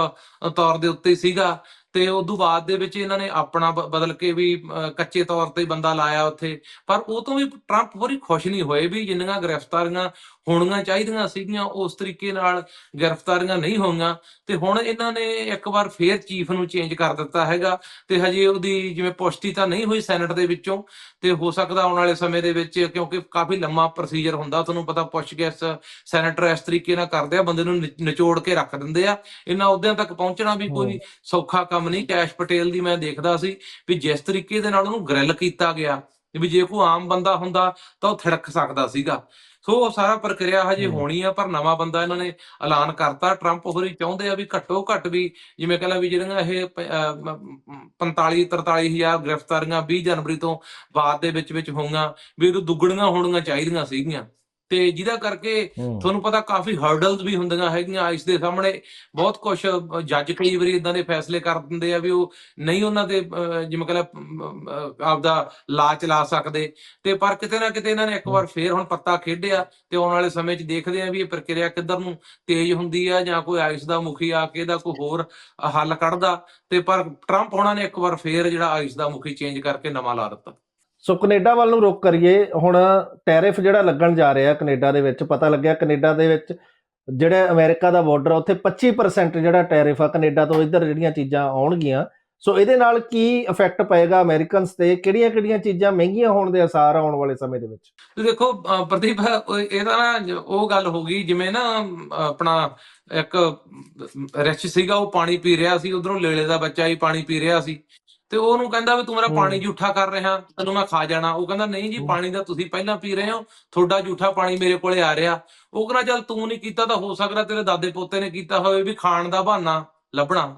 ਤੌਰ ਦੇ ਉੱਤੇ ਸੀਗਾ। ਤੇ ਉਦੋਂ ਬਾਅਦ ਦੇ ਵਿੱਚ ਇਹਨਾਂ ਨੇ ਆਪਣਾ ਬਦਲ ਕੇ ਵੀ ਕੱਚੇ ਤੌਰ ਤੇ ਬੰਦਾ ਲਾਇਆ ਉੱਥੇ। ਪਰ ਉਹ ਤੋਂ ਵੀ ਟਰੰਪ ਹੋਰੀ ਖੁਸ਼ ਨਹੀਂ ਹੋਏ ਵੀ ਜਿੰਨੀਆਂ ਗ੍ਰਿਫਤਾਰੀਆਂ ਹੋਣੀਆਂ ਚਾਹੀਦੀਆਂ ਸੀਗੀਆਂ ਉਸ ਤਰੀਕੇ ਨਾਲ ਗ੍ਰਿਫਤਾਰੀਆਂ ਨਹੀਂ ਹੋਈਆਂ। ਤੇ ਹੁਣ ਇਹਨਾਂ ਨੇ ਇੱਕ ਵਾਰ ਫੇਰ ਚੀਫ ਨੂੰ ਚੇਂਜ ਕਰ ਦਿੱਤਾ ਹੈਗਾ ਤੇ ਹਜੇ ਉਹਦੀ ਜਿਵੇਂ ਪੁਸ਼ਟੀ ਤਾਂ ਨਹੀਂ ਹੋਈ ਸੈਨੇਟ ਦੇ ਵਿੱਚੋਂ ਤੇ ਹੋ ਸਕਦਾ ਆਉਣ ਵਾਲੇ ਸਮੇਂ ਦੇ ਵਿੱਚ ਕਿਉਂਕਿ ਕਾਫੀ ਲੰਮਾ ਪ੍ਰੋਸੀਜਰ ਹੁੰਦਾ ਤੁਹਾਨੂੰ ਪਤਾ ਪੁੱਛਗਿੱਛ ਸੈਨੇਟਰ ਇਸ ਤਰੀਕੇ ਨਾਲ ਕਰਦੇ ਆ ਬੰਦੇ ਨੂੰ ਨਿ- ਨਿਚੋੜ ਕੇ ਰੱਖ ਦਿੰਦੇ ਆ। ਇਹਨਾਂ ਅਹੁਦਿਆਂ ਤੱਕ ਪਹੁੰਚਣਾ ਵੀ ਕੋਈ ਸੌਖਾ ਕੰਮ ਨਹੀਂ ਕੈਸ਼ ਪਟੇਲ ਦੀ ਮੈਂ ਦੇਖਦਾ ਸੀ ਵੀ ਜਿਸ ਤਰੀਕੇ ਦੇ ਨਾਲ ਉਹਨੂੰ ਗ੍ਰਿਲ ਕੀਤਾ ਗਿਆ ਵੀ ਜੇ ਕੋਈ ਆਮ ਬੰਦਾ ਹੁੰਦਾ ਤਾਂ ਉਹ ਥਿੜਕ ਸਕਦਾ ਸੀਗਾ। ਸੋ ਉਹ ਸਾਰਾ ਪ੍ਰਕਿਰਿਆ ਹਜੇ। ਹੋਣੀ ਆ ਪਰ ਨਵਾਂ ਬੰਦਾ ਇਹਨਾਂ ਨੇ ਐਲਾਨ ਕਰਤਾ। ਟਰੰਪ ਹੋਰੀ ਚਾਹੁੰਦੇ ਆ ਵੀ ਘੱਟੋ ਘੱਟ ਵੀ ਜਿਵੇਂ ਕਹਿੰਦਾ ਵੀ ਜਿਹੜੀਆਂ ਇਹ ਪ- ਅਹ ਮ- ਮ- 45 43000 ਗ੍ਰਿਫਤਾਰੀਆਂ 20 ਜਨਵਰੀ ਤੋਂ ਬਾਅਦ ਦੇ ਵਿੱਚ ਵਿੱਚ ਹੋਈਆਂ ਵੀ ਉਹ ਦੁੱਗਣੀਆਂ ਹੋਣੀਆਂ ਚਾਹੀਦੀਆਂ ਸੀਗੀਆਂ। ਤੇ ਜਿਹਦਾ ਕਰਕੇ ਤੁਹਾਨੂੰ ਪਤਾ ਕਾਫੀ ਹਰਡਲਸ ਵੀ ਹੁੰਦੀਆਂ ਹੈਗੀਆਂ ਇਸ ਦੇ ਸਾਹਮਣੇ। ਬਹੁਤ ਕੁਝ ਜੱਜ ਕਈ ਵਾਰੀ ਇਦਾਂ ਦੇ ਫੈਸਲੇ ਕਰ ਦਿੰਦੇ ਆ ਵੀ ਉਹ ਨਹੀਂ ਉਹਨਾਂ ਦੇ ਜਿਵੇਂ ਕਹਿੰਦਾ ਆਪਦਾ ਲਾ ਚਲਾ ਸਕਦੇ। ਤੇ ਪਰ ਕਿਤੇ ਨਾ ਕਿਤੇ ਇਹਨਾਂ ਨੇ ਇੱਕ ਵਾਰ ਫੇਰ ਹੁਣ ਪੱਤਾ ਖੇਡਿਆ ਤੇ ਆਉਣ ਵਾਲੇ ਸਮੇਂ 'ਚ ਦੇਖਦੇ ਆ ਵੀ ਇਹ ਪ੍ਰਕਿਰਿਆ ਕਿੱਧਰ ਨੂੰ ਤੇਜ਼ ਹੁੰਦੀ ਆ ਜਾਂ ਕੋਈ ਆਈਸ ਦਾ ਮੁਖੀ ਆ ਕੇ ਇਹਦਾ ਕੋਈ ਹੋਰ ਹੱਲ ਕੱਢਦਾ। ਤੇ ਪਰ ਟਰੰਪ ਹੋਣਾ ਨੇ ਇੱਕ ਵਾਰ ਫੇਰ ਜਿਹੜਾ ਆਈਸ ਦਾ ਮੁਖੀ ਚੇਂਜ ਕਰਕੇ ਨਵਾਂ ਲਾ ਦਿੱਤਾ। ਸੋ ਕੈਨੇਡਾ ਵੱਲ ਨੂੰ ਰੁਕ ਕਰੀਏ, ਹੁਣ ਟੈਰਿਫ ਜਿਹੜਾ ਲੱਗਣ ਜਾ ਰਿਹਾ ਕੈਨੇਡਾ ਦੇ ਵਿੱਚ, ਪਤਾ ਲੱਗਿਆ ਕੈਨੇਡਾ ਦੇ ਵਿੱਚ ਜਿਹੜਾ ਅਮਰੀਕਾ ਦਾ ਬਾਰਡਰ ਆ, ਉੱਥੇ 25% ਜਿਹੜਾ ਟੈਰਿਫ ਆ ਕੈਨੇਡਾ ਤੋਂ ਇੱਧਰ ਜਿਹੜੀਆਂ ਚੀਜ਼ਾਂ ਆਉਣਗੀਆਂ। ਸੋ ਇਹਦੇ ਨਾਲ ਕੀ ਇਫੈਕਟ ਪਏਗਾ ਅਮਰੀਕਨਸ ਤੇ? ਕਿਹੜੀਆਂ-ਕਿਹੜੀਆਂ ਚੀਜ਼ਾਂ ਮਹਿੰਗੀਆਂ ਹੋਣ ਦੇ ਅਸਾਰ ਆਉਣ ਵਾਲੇ ਸਮੇਂ ਦੇ ਵਿੱਚ? ਦੇਖੋ ਪ੍ਰਦੀਪ, ਉਹ- ਇਹਦਾ ਨਾ ਉਹ ਗੱਲ ਹੋ ਗਈ, ਜਿਵੇਂ ਨਾ ਆਪਣਾ ਇੱਕ ਰਿਚ ਸੀਗਾ, ਉਹ ਪਾਣੀ ਪੀ ਰਿਹਾ ਸੀ, ਉਧਰੋਂ ਲੇਲੇ ਦਾ ਬੱਚਾ ਹੀ ਪਾਣੀ ਪੀ ਰਿਹਾ ਸੀ। ਤੇ ਉਹਨੂੰ ਕਹਿੰਦਾ ਵੀ ਤੂੰ ਮੇਰਾ। ਪਾਣੀ ਝੂਠਾ ਕਰ ਰਿਹਾ ਤੈਨੂੰ ਮੈਂ ਖਾ ਜਾਣਾ ਉਹ ਕਹਿੰਦਾ ਨਹੀਂ ਜੀ। ਪਾਣੀ ਦਾ ਤੁਸੀਂ ਪਹਿਲਾਂ ਪੀ ਰਹੇ ਹੋ ਤੁਹਾਡਾ ਝੂਠਾ ਪਾਣੀ ਮੇਰੇ ਕੋਲੇ ਆ ਰਿਹਾ ਉਹ ਕਹਿੰਦਾ ਚੱਲ ਤੂੰ ਨਹੀਂ ਕੀਤਾ ਤਾਂ ਹੋ ਸਕਦਾ ਤੇਰੇ ਦਾਦੇ ਪੋਤੇ ਨੇ ਕੀਤਾ ਹੋਵੇ ਵੀ ਖਾਣ ਦਾ ਬਹਾਨਾ ਲੱਭਣਾ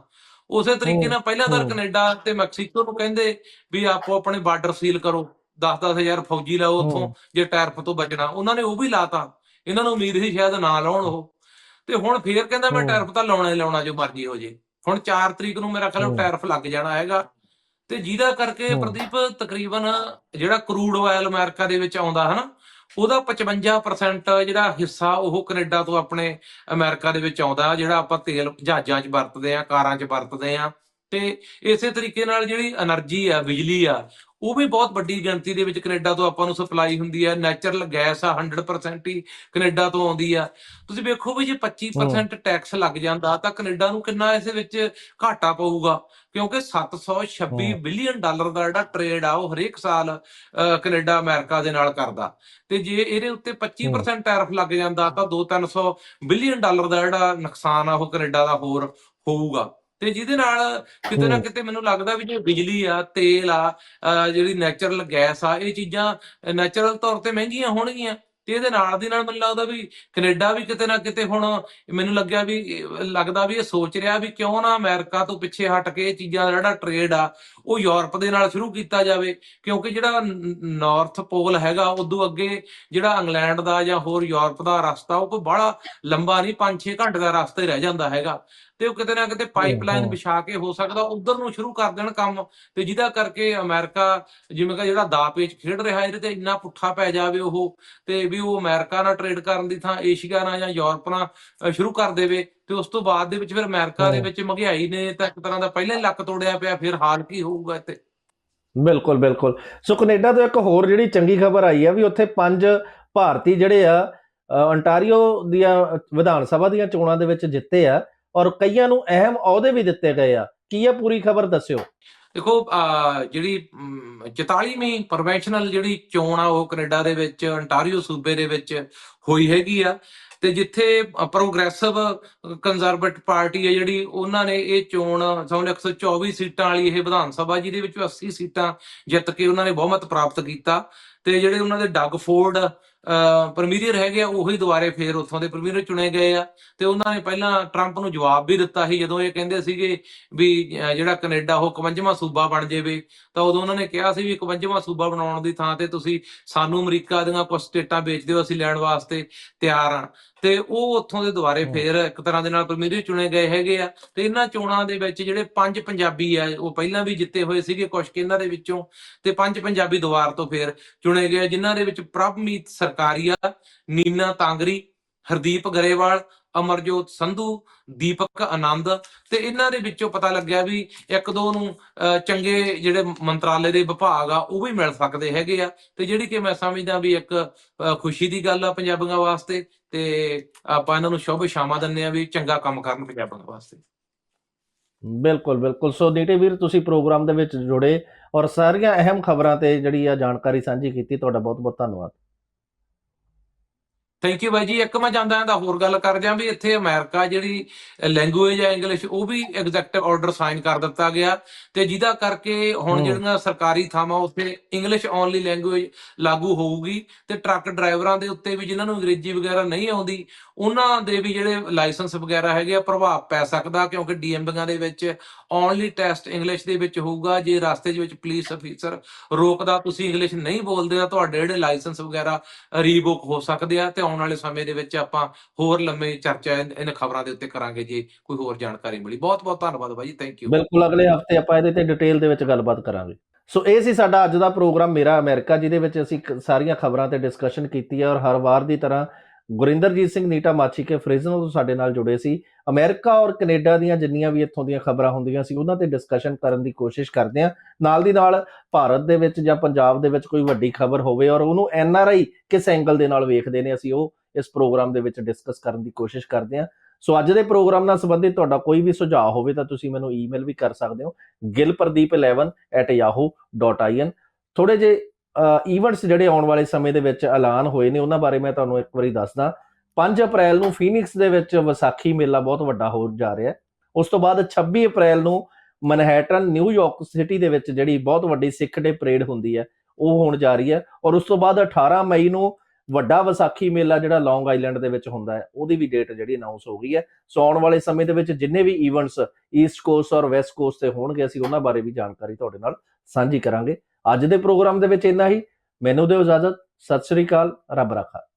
ਉਸੇ ਤਰੀਕੇ। ਨਾਲ ਪਹਿਲਾਂ ਤਾਂ। ਕੈਨੇਡਾ ਤੇ ਮੈਕਸੀਕੋ ਨੂੰ ਕਹਿੰਦੇ ਵੀ ਆਪੋ ਆਪਣੇ ਬਾਰਡਰ ਸੀਲ ਕਰੋ 10-10 ਹਜ਼ਾਰ ਫੌਜੀ ਲਾਓ ਉੱਥੋਂ। ਜੇ ਟੈਰਫ ਤੋਂ ਬਚਣਾ ਉਹਨਾਂ ਨੇ ਉਹ ਵੀ ਲਾਤਾ ਇਹਨਾਂ ਨੂੰ ਉਮੀਦ ਸੀ ਸ਼ਾਇਦ ਨਾ ਲਾਉਣ ਉਹ ਤੇ ਹੁਣ ਫੇਰ ਕਹਿੰਦਾ ਮੈਂ। ਟੈਰਫ ਤਾਂ ਲਾਉਣਾ ਹੀ ਲਾਉਣਾ ਜੋ ਮਰਜ਼ੀ ਹੋ ਜੇ ਹੁਣ 4 ਤਰੀਕ ਨੂੰ ਮੇਰਾ ਖਿਆਲ। ਟੈਰਫ ਲੱਗ ਜਾਣਾ ਹੈਗਾ ਤੇ ਜਿਹਦਾ ਕਰਕੇ। ਪ੍ਰਦੀਪ ਤਕਰੀਬਨ ਜਿਹੜਾ ਕਰੂਡ ਆਇਲ ਅਮਰੀਕਾ ਦੇ ਵਿੱਚ ਆਉਂਦਾ ਹਨਾ ਉਹਦਾ 55% ਜਿਹੜਾ ਹਿੱਸਾ ਉਹ ਕੈਨੇਡਾ ਤੋਂ ਆਪਣੇ ਅਮਰੀਕਾ ਦੇ ਵਿੱਚ ਆਉਂਦਾ ਜਿਹੜਾ ਆਪਾਂ ਤੇਲ ਜਹਾਜ਼ਾਂ 'ਚ ਵਰਤਦੇ ਆ ਕਾਰਾਂ 'ਚ ਵਰਤਦੇ ਆ ਤੇ ਇਸੇ ਤਰੀਕੇ ਨਾਲ ਜਿਹੜੀ એનર્ਜੀ ਆ ਬਿਜਲੀ ਆ ਉਹ ਵੀ ਬਹੁਤ ਵੱਡੀ ਗਿਣਤੀ ਦੇ ਵਿੱਚ ਕੈਨੇਡਾ ਤੋਂ ਆਪਾਂ ਨੂੰ ਸਪਲਾਈ ਹੁੰਦੀ ਹੈ ਨੈਚੁਰਲ ਗੈਸ ਆ 100% ਹੀ ਕੈਨੇਡਾ ਤੋਂ ਆਉਂਦੀ ਆ। ਤੁਸੀਂ ਵੇਖੋ ਵੀ ਜੇ 25% ਟੈਕਸ ਲੱਗ ਜਾਂਦਾ ਤਾਂ ਕੈਨੇਡਾ ਨੂੰ ਕਿੰਨਾ ਇਸ ਵਿੱਚ ਘਾਟਾ ਪਊਗਾ? ਕਿਉਂਕਿ 726 ਬਿਲੀਅਨ ਡਾਲਰ ਦਾ ਜਿਹੜਾ ਟ੍ਰੇਡ ਆ ਉਹ ਹਰੇਕ ਸਾਲ ਕੈਨੇਡਾ ਅਮਰੀਕਾ ਦੇ ਨਾਲ ਕਰਦਾ। ਤੇ ਜੇ ਇਹਦੇ ਉੱਤੇ 25% ਟੈਰਫ ਲੱਗ ਜਾਂਦਾ ਤਾਂ 2-300 ਬਿਲੀਅਨ ਡਾਲਰ ਦਾ ਜਿਹੜਾ ਨੁਕਸਾਨ ਆ ਉਹ ਕੈਨੇਡਾ ਦਾ ਹੋਰ ਹੋਊਗਾ। ਤੇ ਜਿਹਦੇ ਨਾਲ ਕਿਤੇ ਨਾ। ਕਿਤੇ ਮੈਨੂੰ ਲੱਗਦਾ ਵੀ ਜੇ ਬਿਜਲੀ ਆ ਤੇਲ ਆ ਜਿਹੜੀ ਨੈਚੁਰਲ ਗੈਸ ਆ ਇਹ ਚੀਜ਼ਾਂ ਨੈਚੁਰਲ ਤੌਰ ਤੇ ਮਹਿੰਗੀਆਂ ਹੋਣਗੀਆਂ। ਤੇ ਇਹਦੇ ਨਾਲ ਦੀ ਨਾਲ ਮੈਨੂੰ ਲੱਗਦਾ ਵੀ ਕੈਨੇਡਾ ਵੀ ਕਿਤੇ ਨਾ ਕਿਤੇ ਹੁਣ ਮੈਨੂੰ ਲੱਗਿਆ ਵੀ ਲੱਗਦਾ ਵੀ ਇਹ ਸੋਚ ਰਿਹਾ ਵੀ ਕਿਉਂ ਨਾ ਅਮਰੀਕਾ ਤੋਂ ਪਿੱਛੇ ਹਟ ਕੇ ਇਹ ਚੀਜ਼ਾਂ ਦਾ ਜਿਹੜਾ ਟ੍ਰੇਡ ਆ ਉਹ ਯੂਰਪ ਦੇ ਨਾਲ ਸ਼ੁਰੂ ਕੀਤਾ ਜਾਵੇ। ਕਿਉਂਕਿ ਜਿਹੜਾ ਨਾਰਥ ਪੋਲ ਹੈਗਾ ਉਦੋਂ ਅੱਗੇ ਜਿਹੜਾ ਇੰਗਲੈਂਡ ਦਾ ਜਾਂ ਹੋਰ ਯੂਰਪ ਦਾ ਰਸਤਾ ਉਹ ਕੋਈ ਬੜਾ ਲੰਬਾ ਨਹੀਂ 5-6 ਘੰਟੇ ਦਾ ਰਸਤਾ ਹੀ ਰਹਿ ਜਾਂਦਾ ਹੈਗਾ। ਤੇ ਉਹ ਕਿਤੇ ਨਾ ਕਿਤੇ ਪਾਈਪਲਾਈਨ। ਵਿਛਾ ਕੇ ਹੋ ਸਕਦਾ ਉਧਰ ਨੂੰ ਸ਼ੁਰੂ ਕਰ ਦੇਣ ਕੰਮ ਤੇ ਜਿਹਦਾ ਕਰਕੇ ਅਮਰੀਕਾ ਜਿਵੇਂ ਕਿ ਜਿਹੜਾ ਦਾ ਪੇਚ ਖੇਡ ਰਿਹਾ ਇਹਦੇ ਤੇ ਇੰਨਾ ਪੁੱਠਾ ਪੈ ਜਾਵੇ ਉਹ ਤੇ ਵੀ ਉਹ ਅਮਰੀਕਾ ਨਾਲ ਟ੍ਰੇਡ ਕਰਨ ਦੀ ਥਾਂ ਏਸ਼ੀਆ ਨਾਲ ਜਾਂ ਯੂਰਪ ਨਾਲ ਸ਼ੁਰੂ ਕਰ ਦੇਵੇ ਤੇ ਉਸ ਤੋਂ ਬਾਅਦ ਦੇ ਵਿੱਚ ਫਿਰ ਅਮਰੀਕਾ ਦੇ। ਵਿੱਚ ਮਹਿੰਗਾਈ ਨੇ ਤਾਂ ਇੱਕ ਤਰ੍ਹਾਂ ਦਾ ਪਹਿਲਾਂ ਹੀ ਲੱਕ ਤੋੜਿਆ ਪਿਆ ਫਿਰ ਹਾਲ ਕੀ ਹੋਊਗਾ ਇੱਥੇ ਬਿਲਕੁਲ ਬਿਲਕੁਲ ਸੋ ਕੈਨੇਡਾ ਤੋਂ ਇੱਕ ਹੋਰ ਜਿਹੜੀ ਚੰਗੀ ਖਬਰ ਆਈ ਆ ਵੀ ਉੱਥੇ ਪੰਜ ਭਾਰਤੀ ਜਿਹੜੇ ਆ ਅ, ontario ਦੀਆਂ ਵਿਧਾਨ ਸਭਾ ਦੀਆਂ ਚੋਣਾਂ ਦੇ ਵਿੱਚ ਜਿੱਤੇ ਆ ਔਰ ਕਈਆਂ ਨੂੰ ਅਹਿਮ ਅਹੁਦੇ ਵੀ ਦਿੱਤੇ ਗਏ ਆ। ਕੀ ਆ ਪੂਰੀ ਖਬਰ ਦੱਸਿਓ? ਦੇਖੋ ਜਿਹੜੀ 44ਵੀਂ ਪ੍ਰੋਵੈਂਸ਼ਨਲ ਜਿਹੜੀ ਚੋਣ ਆ, ਉਹ ਕੈਨੇਡਾ ਦੇ ਵਿੱਚ ਅੰਟਾਰੀਓ ਸੂਬੇ ਦੇ ਵਿੱਚ ਹੋਈ ਹੈਗੀ ਆ। ਤੇ ਜਿੱਥੇ ਪ੍ਰੋਗਰੈਸਿਵ ਕੰਜ਼ਰਵੇਟਿਵ ਪਾਰਟੀ ਹੈ ਜਿਹੜੀ, ਉਹਨਾਂ ਨੇ ਇਹ ਚੋਣ ਸਮਝ 124 ਸੀਟਾਂ ਵਾਲੀ ਇਹ ਵਿਧਾਨ ਸਭਾ, ਜਿਹਦੇ ਵਿੱਚ 80 ਸੀਟਾਂ ਜਿੱਤ ਕੇ ਉਹਨਾਂ ਨੇ ਬਹੁਮਤ ਪ੍ਰਾਪਤ ਕੀਤਾ। ਤੇ ਜਿਹੜੇ ਉਹਨਾਂ ਦੇ ਡੱਗ ਫੋਰਡ ਪ੍ਰਮੀਰੀਅਰ ਹੈਗੇ ਆ, ਉਹੀ ਦੁਬਾਰੇ ਫੇਰ ਉੱਥੋਂ ਦੇ ਪ੍ਰਮੀਰੀਅਰ ਚੁਣੇ ਗਏ ਆ। ਤੇ ਉਹਨਾਂ ਨੇ ਪਹਿਲਾਂ ਟਰੰਪ ਨੂੰ ਜਵਾਬ ਵੀ ਦਿੱਤਾ ਸੀ, ਜਦੋਂ ਇਹ ਕਹਿੰਦੇ ਸੀਗੇ ਵੀ ਜਿਹੜਾ ਕੈਨੇਡਾ ਉਹ 51ਵਾਂ ਸੂਬਾ ਬਣ ਜਾਵੇ, ਤਾਂ ਉਦੋਂ ਉਹਨਾਂ ਨੇ ਕਿਹਾ ਸੀ ਵੀ 51ਵਾਂ ਸੂਬਾ ਬਣਾਉਣ ਦੀ ਥਾਂ ਤੇ ਤੁਸੀਂ ਸਾਨੂੰ ਅਮਰੀਕਾ ਦੀਆਂ ਕੁਝ ਸਟੇਟਾਂ ਵੇਚ ਦਿਓ, ਅਸੀਂ ਲੈਣ ਵਾਸਤੇ ਤਿਆਰ ਆ। ਤੇ ਉਹ ਉੱਥੋਂ ਦੇ ਹਮ। ਫੇਰ ਇੱਕ ਤਰ੍ਹਾਂ ਦੇ ਨਾਲ ਪ੍ਰਮੀਰੀ ਚੁਣੇ ਗਏ ਹੈਗੇ ਆ ਤੇ ਇਹਨਾਂ ਚੋਣਾਂ ਦੇ ਵਿੱਚ ਜਿਹੜੇ ਪੰਜ ਪੰਜਾਬੀ ਆ ਉਹ ਪਹਿਲਾਂ ਵੀ ਜਿੱਤੇ ਹੋਏ ਸੀਗੇ ਕੁਝ ਕਿ ਇਹਨਾਂ ਦੇ ਵਿੱਚੋਂ ਤੇ ਪੰਜ ਪੰਜਾਬੀ ਦੁਬਾਰ ਤੋਂ ਫੇਰ ਚੁਣੇ ਗਏ ਜਿਨ੍ਹਾਂ ਦੇ ਵਿੱਚ ਪ੍ਰਭਮੀਤ ਸਰਕਾਰੀਆ ਨੀਨਾ ਤਾਂਗਰੀ ਹਰਦੀਪ ਗਰੇਵਾਲ ਅਮਰਜੋਤ ਸੰਧੂ, ਦੀਪਕ ਆਨੰਦ ਤੇ ਇਹਨਾਂ ਦੇ ਵਿੱਚੋਂ ਪਤਾ ਲੱਗਿਆ ਵੀ ਇੱਕ ਦੋ ਨੂੰ ਚੰਗੇ ਜਿਹੜੇ ਮੰਤਰਾਲੇ ਦੇ ਵਿਭਾਗ ਆ, ਉਹ ਵੀ ਮਿਲ ਸਕਦੇ ਹੈਗੇ ਆ। ਤੇ ਜਿਹੜੀ ਕਿ ਮੈਂ ਸਮਝਦਾ ਵੀ ਇੱਕ ਖੁਸ਼ੀ ਦੀ ਗੱਲ ਆ ਪੰਜਾਬੀਆਂ ਵਾਸਤੇ ਤੇ ਆਪਾਂ ਇਹਨਾਂ ਨੂੰ ਸ਼ੁਭ ਸ਼ਾਮਾਂ ਦਿੰਦੇ ਆ ਵੀ ਚੰਗਾ ਕੰਮ ਕਰਨ ਪੰਜਾਬੀਆਂ ਵਾਸਤੇ। ਬਿਲਕੁਲ ਬਿਲਕੁਲ। ਸੋ ਨੀਟੇ ਵੀਰ, ਤੁਸੀਂ ਪ੍ਰੋਗਰਾਮ ਦੇ ਵਿੱਚ ਜੁੜੇ ਔਰ ਸਾਰੀਆਂ ਅਹਿਮ ਖਬਰਾਂ ਤੇ ਜਿਹੜੀ ਆ ਜਾਣਕਾਰੀ ਸਾਂਝੀ ਕੀਤੀ, ਤੁਹਾਡਾ ਬਹੁਤ ਬਹੁਤ ਧੰਨਵਾਦ। ਥੈਂਕ ਯੂ ਬਾਈ ਜੀ ਇੱਕ ਮੈਂ ਜਾਂਦਾ ਦਾ ਹੋਰ ਗੱਲ ਕਰ ਜਾਂ ਵੀ ਇੱਥੇ ਅਮਰੀਕਾ ਜਿਹੜੀ ਲੈਂਗੁਏਜ ਹੈ ਇੰਗਲਿਸ਼ ਉਹ ਵੀ ਐਗਜ਼ੈਕਟਿਵ ਆਰਡਰ ਸਾਈਨ ਕਰ ਦਿੱਤਾ ਗਿਆ ਤੇ ਜਿਹਦਾ ਕਰਕੇ ਹੁਣ। ਜਿਹੜੀਆਂ ਸਰਕਾਰੀ ਥਾਵਾਂ ਉੱਥੇ ਇੰਗਲਿਸ਼ ਓਨਲੀ ਲੈਂਗੁਏਜ ਲਾਗੂ ਹੋਊਗੀ ਤੇ ਟਰੱਕ ਡਰਾਈਵਰਾਂ ਦੇ ਉੱਤੇ ਵੀ ਜਿਨ੍ਹਾਂ ਨੂੰ ਅੰਗਰੇਜ਼ੀ ਵਗੈਰਾ ਨਹੀਂ ਆਉਂਦੀ ਉਹਨਾਂ ਦੇ ਵੀ ਜਿਹੜੇ ਲਾਇਸੈਂਸ ਵਗੈਰਾ ਹੈਗੇ ਆ ਪ੍ਰਭਾਵ ਪੈ ਸਕਦਾ ਕਿਉਂਕਿ ਡੀਐਮਬੀਆਂ ਦੇ ਵਿੱਚ ਓਨਲੀ ਟੈਸਟ ਇੰਗਲਿਸ਼ ਦੇ ਵਿੱਚ ਹੋਊਗਾ ਜੇ ਰਸਤੇ ਦੇ ਵਿੱਚ ਪੁਲਿਸ ਅਫੀਸਰ ਰੋਕਦਾ ਤੁਸੀਂ ਇੰਗਲਿਸ਼ ਨਹੀਂ ਬੋਲਦੇ ਤਾਂ ਤੁਹਾਡੇ ਜਿਹੜੇ ਲਾਇਸੈਂਸ ਵਗੈਰਾ ਰੀਬੁਕ ਹੋ ਸਕਦੇ ਆ ਤੇ ਆਉਣ ਵਾਲੇ ਸਮੇਂ ਦੇ ਵਿੱਚ ਆਪਾਂ ਹੋਰ ਲੰਮੇ ਚਰਚਾ ਇਹਨਾਂ ਖਬਰਾਂ ਦੇ ਉੱਤੇ ਕਰਾਂਗੇ ਜੇ, ਕੋਈ ਹੋਰ ਜਾਣਕਾਰੀ ਮਿਲੀ। ਬਹੁਤ ਬਹੁਤ ਧੰਨਵਾਦ ਬਾਈ ਥੈਂਕ ਯੂ ਬਿਲਕੁਲ, ਅਗਲੇ ਹਫ਼ਤੇ ਆਪਾਂ ਇਹਦੇ ਤੇ ਡਿਟੇਲ ਦੇ ਵਿੱਚ ਗੱਲਬਾਤ ਕਰਾਂਗੇ। ਸੋ ਇਹ ਸੀ ਸਾਡਾ ਅੱਜ ਦਾ ਪ੍ਰੋਗਰਾਮ, ਮੇਰਾ ਅਮਰੀਕਾ, ਜਿਹਦੇ ਵਿੱਚ ਅਸੀਂ ਸਾਰੀਆਂ ਖਬਰਾਂ ਤੇ ਡਿਸਕਸ਼ਨ ਕੀਤੀ ਹੈ ਔਰ ਹਰ ਵਾਰ ਦੀ ਤਰ੍ਹਾਂ ਗੁਰਿੰਦਰਜੀਤ ਸਿੰਘ ਨੀਟਾ ਮਾਛੀ ਕੇ ਫ੍ਰਿਜ਼ਨੋ ਤੋਂ ਸਾਡੇ ਨਾਲ ਜੁੜੇ ਸੀ। ਅਮਰੀਕਾ ਔਰ ਕੈਨੇਡਾ ਦੀਆਂ ਜਿੰਨੀਆਂ ਵੀ ਇੱਥੋਂ ਦੀਆਂ ਖਬਰਾਂ ਹੁੰਦੀਆਂ ਸੀ, ਉਹਨਾਂ ਤੇ ਡਿਸਕਸ਼ਨ ਕਰਨ ਦੀ ਕੋਸ਼ਿਸ਼ ਕਰਦੇ ਹਾਂ। ਨਾਲ ਦੀ ਨਾਲ ਭਾਰਤ ਦੇ ਵਿੱਚ ਜਾਂ ਪੰਜਾਬ ਦੇ ਵਿੱਚ ਕੋਈ ਵੱਡੀ ਖਬਰ ਹੋਵੇ ਔਰ ਉਹਨੂੰ ਐਨ ਆਰ ਆਈ ਕਿਸ ਐਂਗਲ ਦੇ ਨਾਲ ਵੇਖਦੇ ਨੇ, ਅਸੀਂ ਉਹ ਇਸ ਪ੍ਰੋਗਰਾਮ ਦੇ ਵਿੱਚ ਡਿਸਕਸ ਕਰਨ ਦੀ ਕੋਸ਼ਿਸ਼ ਕਰਦੇ ਹਾਂ। ਸੋ ਅੱਜ ਦੇ ਪ੍ਰੋਗਰਾਮ ਨਾਲ ਸੰਬੰਧਿਤ ਤੁਹਾਡਾ ਕੋਈ ਵੀ ਸੁਝਾਅ ਹੋਵੇ ਤਾਂ ਤੁਸੀਂ ਮੈਨੂੰ ਈਮੇਲ ਵੀ ਕਰ ਸਕਦੇ ਹੋ। gilpradeep11@yahoo.in ਥੋੜੇ ਜੇ ਇਵੈਂਟਸ ਜਿਹੜੇ ਆਉਣ ਵਾਲੇ ਸਮੇਂ ਦੇ ਵਿੱਚ ਐਲਾਨ ਹੋਏ ਨੇ, ਉਹਨਾਂ ਬਾਰੇ ਮੈਂ ਤੁਹਾਨੂੰ ਇੱਕ ਵਾਰੀ ਦੱਸਦਾ। 5 ਅਪ੍ਰੈਲ ਨੂੰ ਫੀਨਿਕਸ ਦੇ ਵਿੱਚ ਵਿਸਾਖੀ ਮੇਲਾ ਬਹੁਤ ਵੱਡਾ ਹੋ ਜਾ ਰਿਹਾ ਹੈ। ਉਸ ਤੋਂ ਬਾਅਦ 26 ਅਪ੍ਰੈਲ ਨੂੰ ਮਨਹੈਟਨ ਨਿਊਯਾਰਕ ਸਿਟੀ ਦੇ ਵਿੱਚ ਜਿਹੜੀ ਬਹੁਤ ਵੱਡੀ ਸਿੱਖ ਡੇ ਪਰੇਡ ਹੁੰਦੀ ਹੈ, ਉਹ ਹੋਣ ਜਾ ਰਹੀ ਹੈ। ਔਰ ਉਸ ਤੋਂ ਬਾਅਦ 18 ਮਈ ਨੂੰ ਵੱਡਾ ਵਿਸਾਖੀ ਮੇਲਾ ਜਿਹੜਾ ਲੌਂਗ ਆਈਲੈਂਡ ਦੇ ਵਿੱਚ ਹੁੰਦਾ ਹੈ, ਉਹਦੀ ਵੀ ਡੇਟ ਜਿਹੜੀ ਅਨਾਉਂਸ ਹੋ ਗਈ ਹੈ। ਸੋ ਆਉਣ ਵਾਲੇ ਸਮੇਂ ਦੇ ਵਿੱਚ ਜਿੰਨੇ ਵੀ ਇਵੈਂਟਸ ਈਸਟ ਕੋਸਟ ਔਰ ਵੈਸਟ ਕੋਸਟ ਤੇ ਹੋਣਗੇ, ਅਸੀਂ ਉਹਨਾਂ ਬਾਰੇ ਵੀ ਜਾਣਕਾਰੀ ਤੁਹਾਡੇ ਨਾਲ ਸਾਂਝੀ ਕਰਾਂਗੇ। ਅੱਜ ਦੇ ਪ੍ਰੋਗਰਾਮ ਦੇ ਵਿੱਚ ਇੰਨਾ ਹੀ। ਮੈਨੂੰ ਦਿਓ ਇਜਾਜ਼ਤ। ਸਤਿ ਸ੍ਰੀ ਅਕਾਲ। ਰੱਬ ਰਾਖਾ।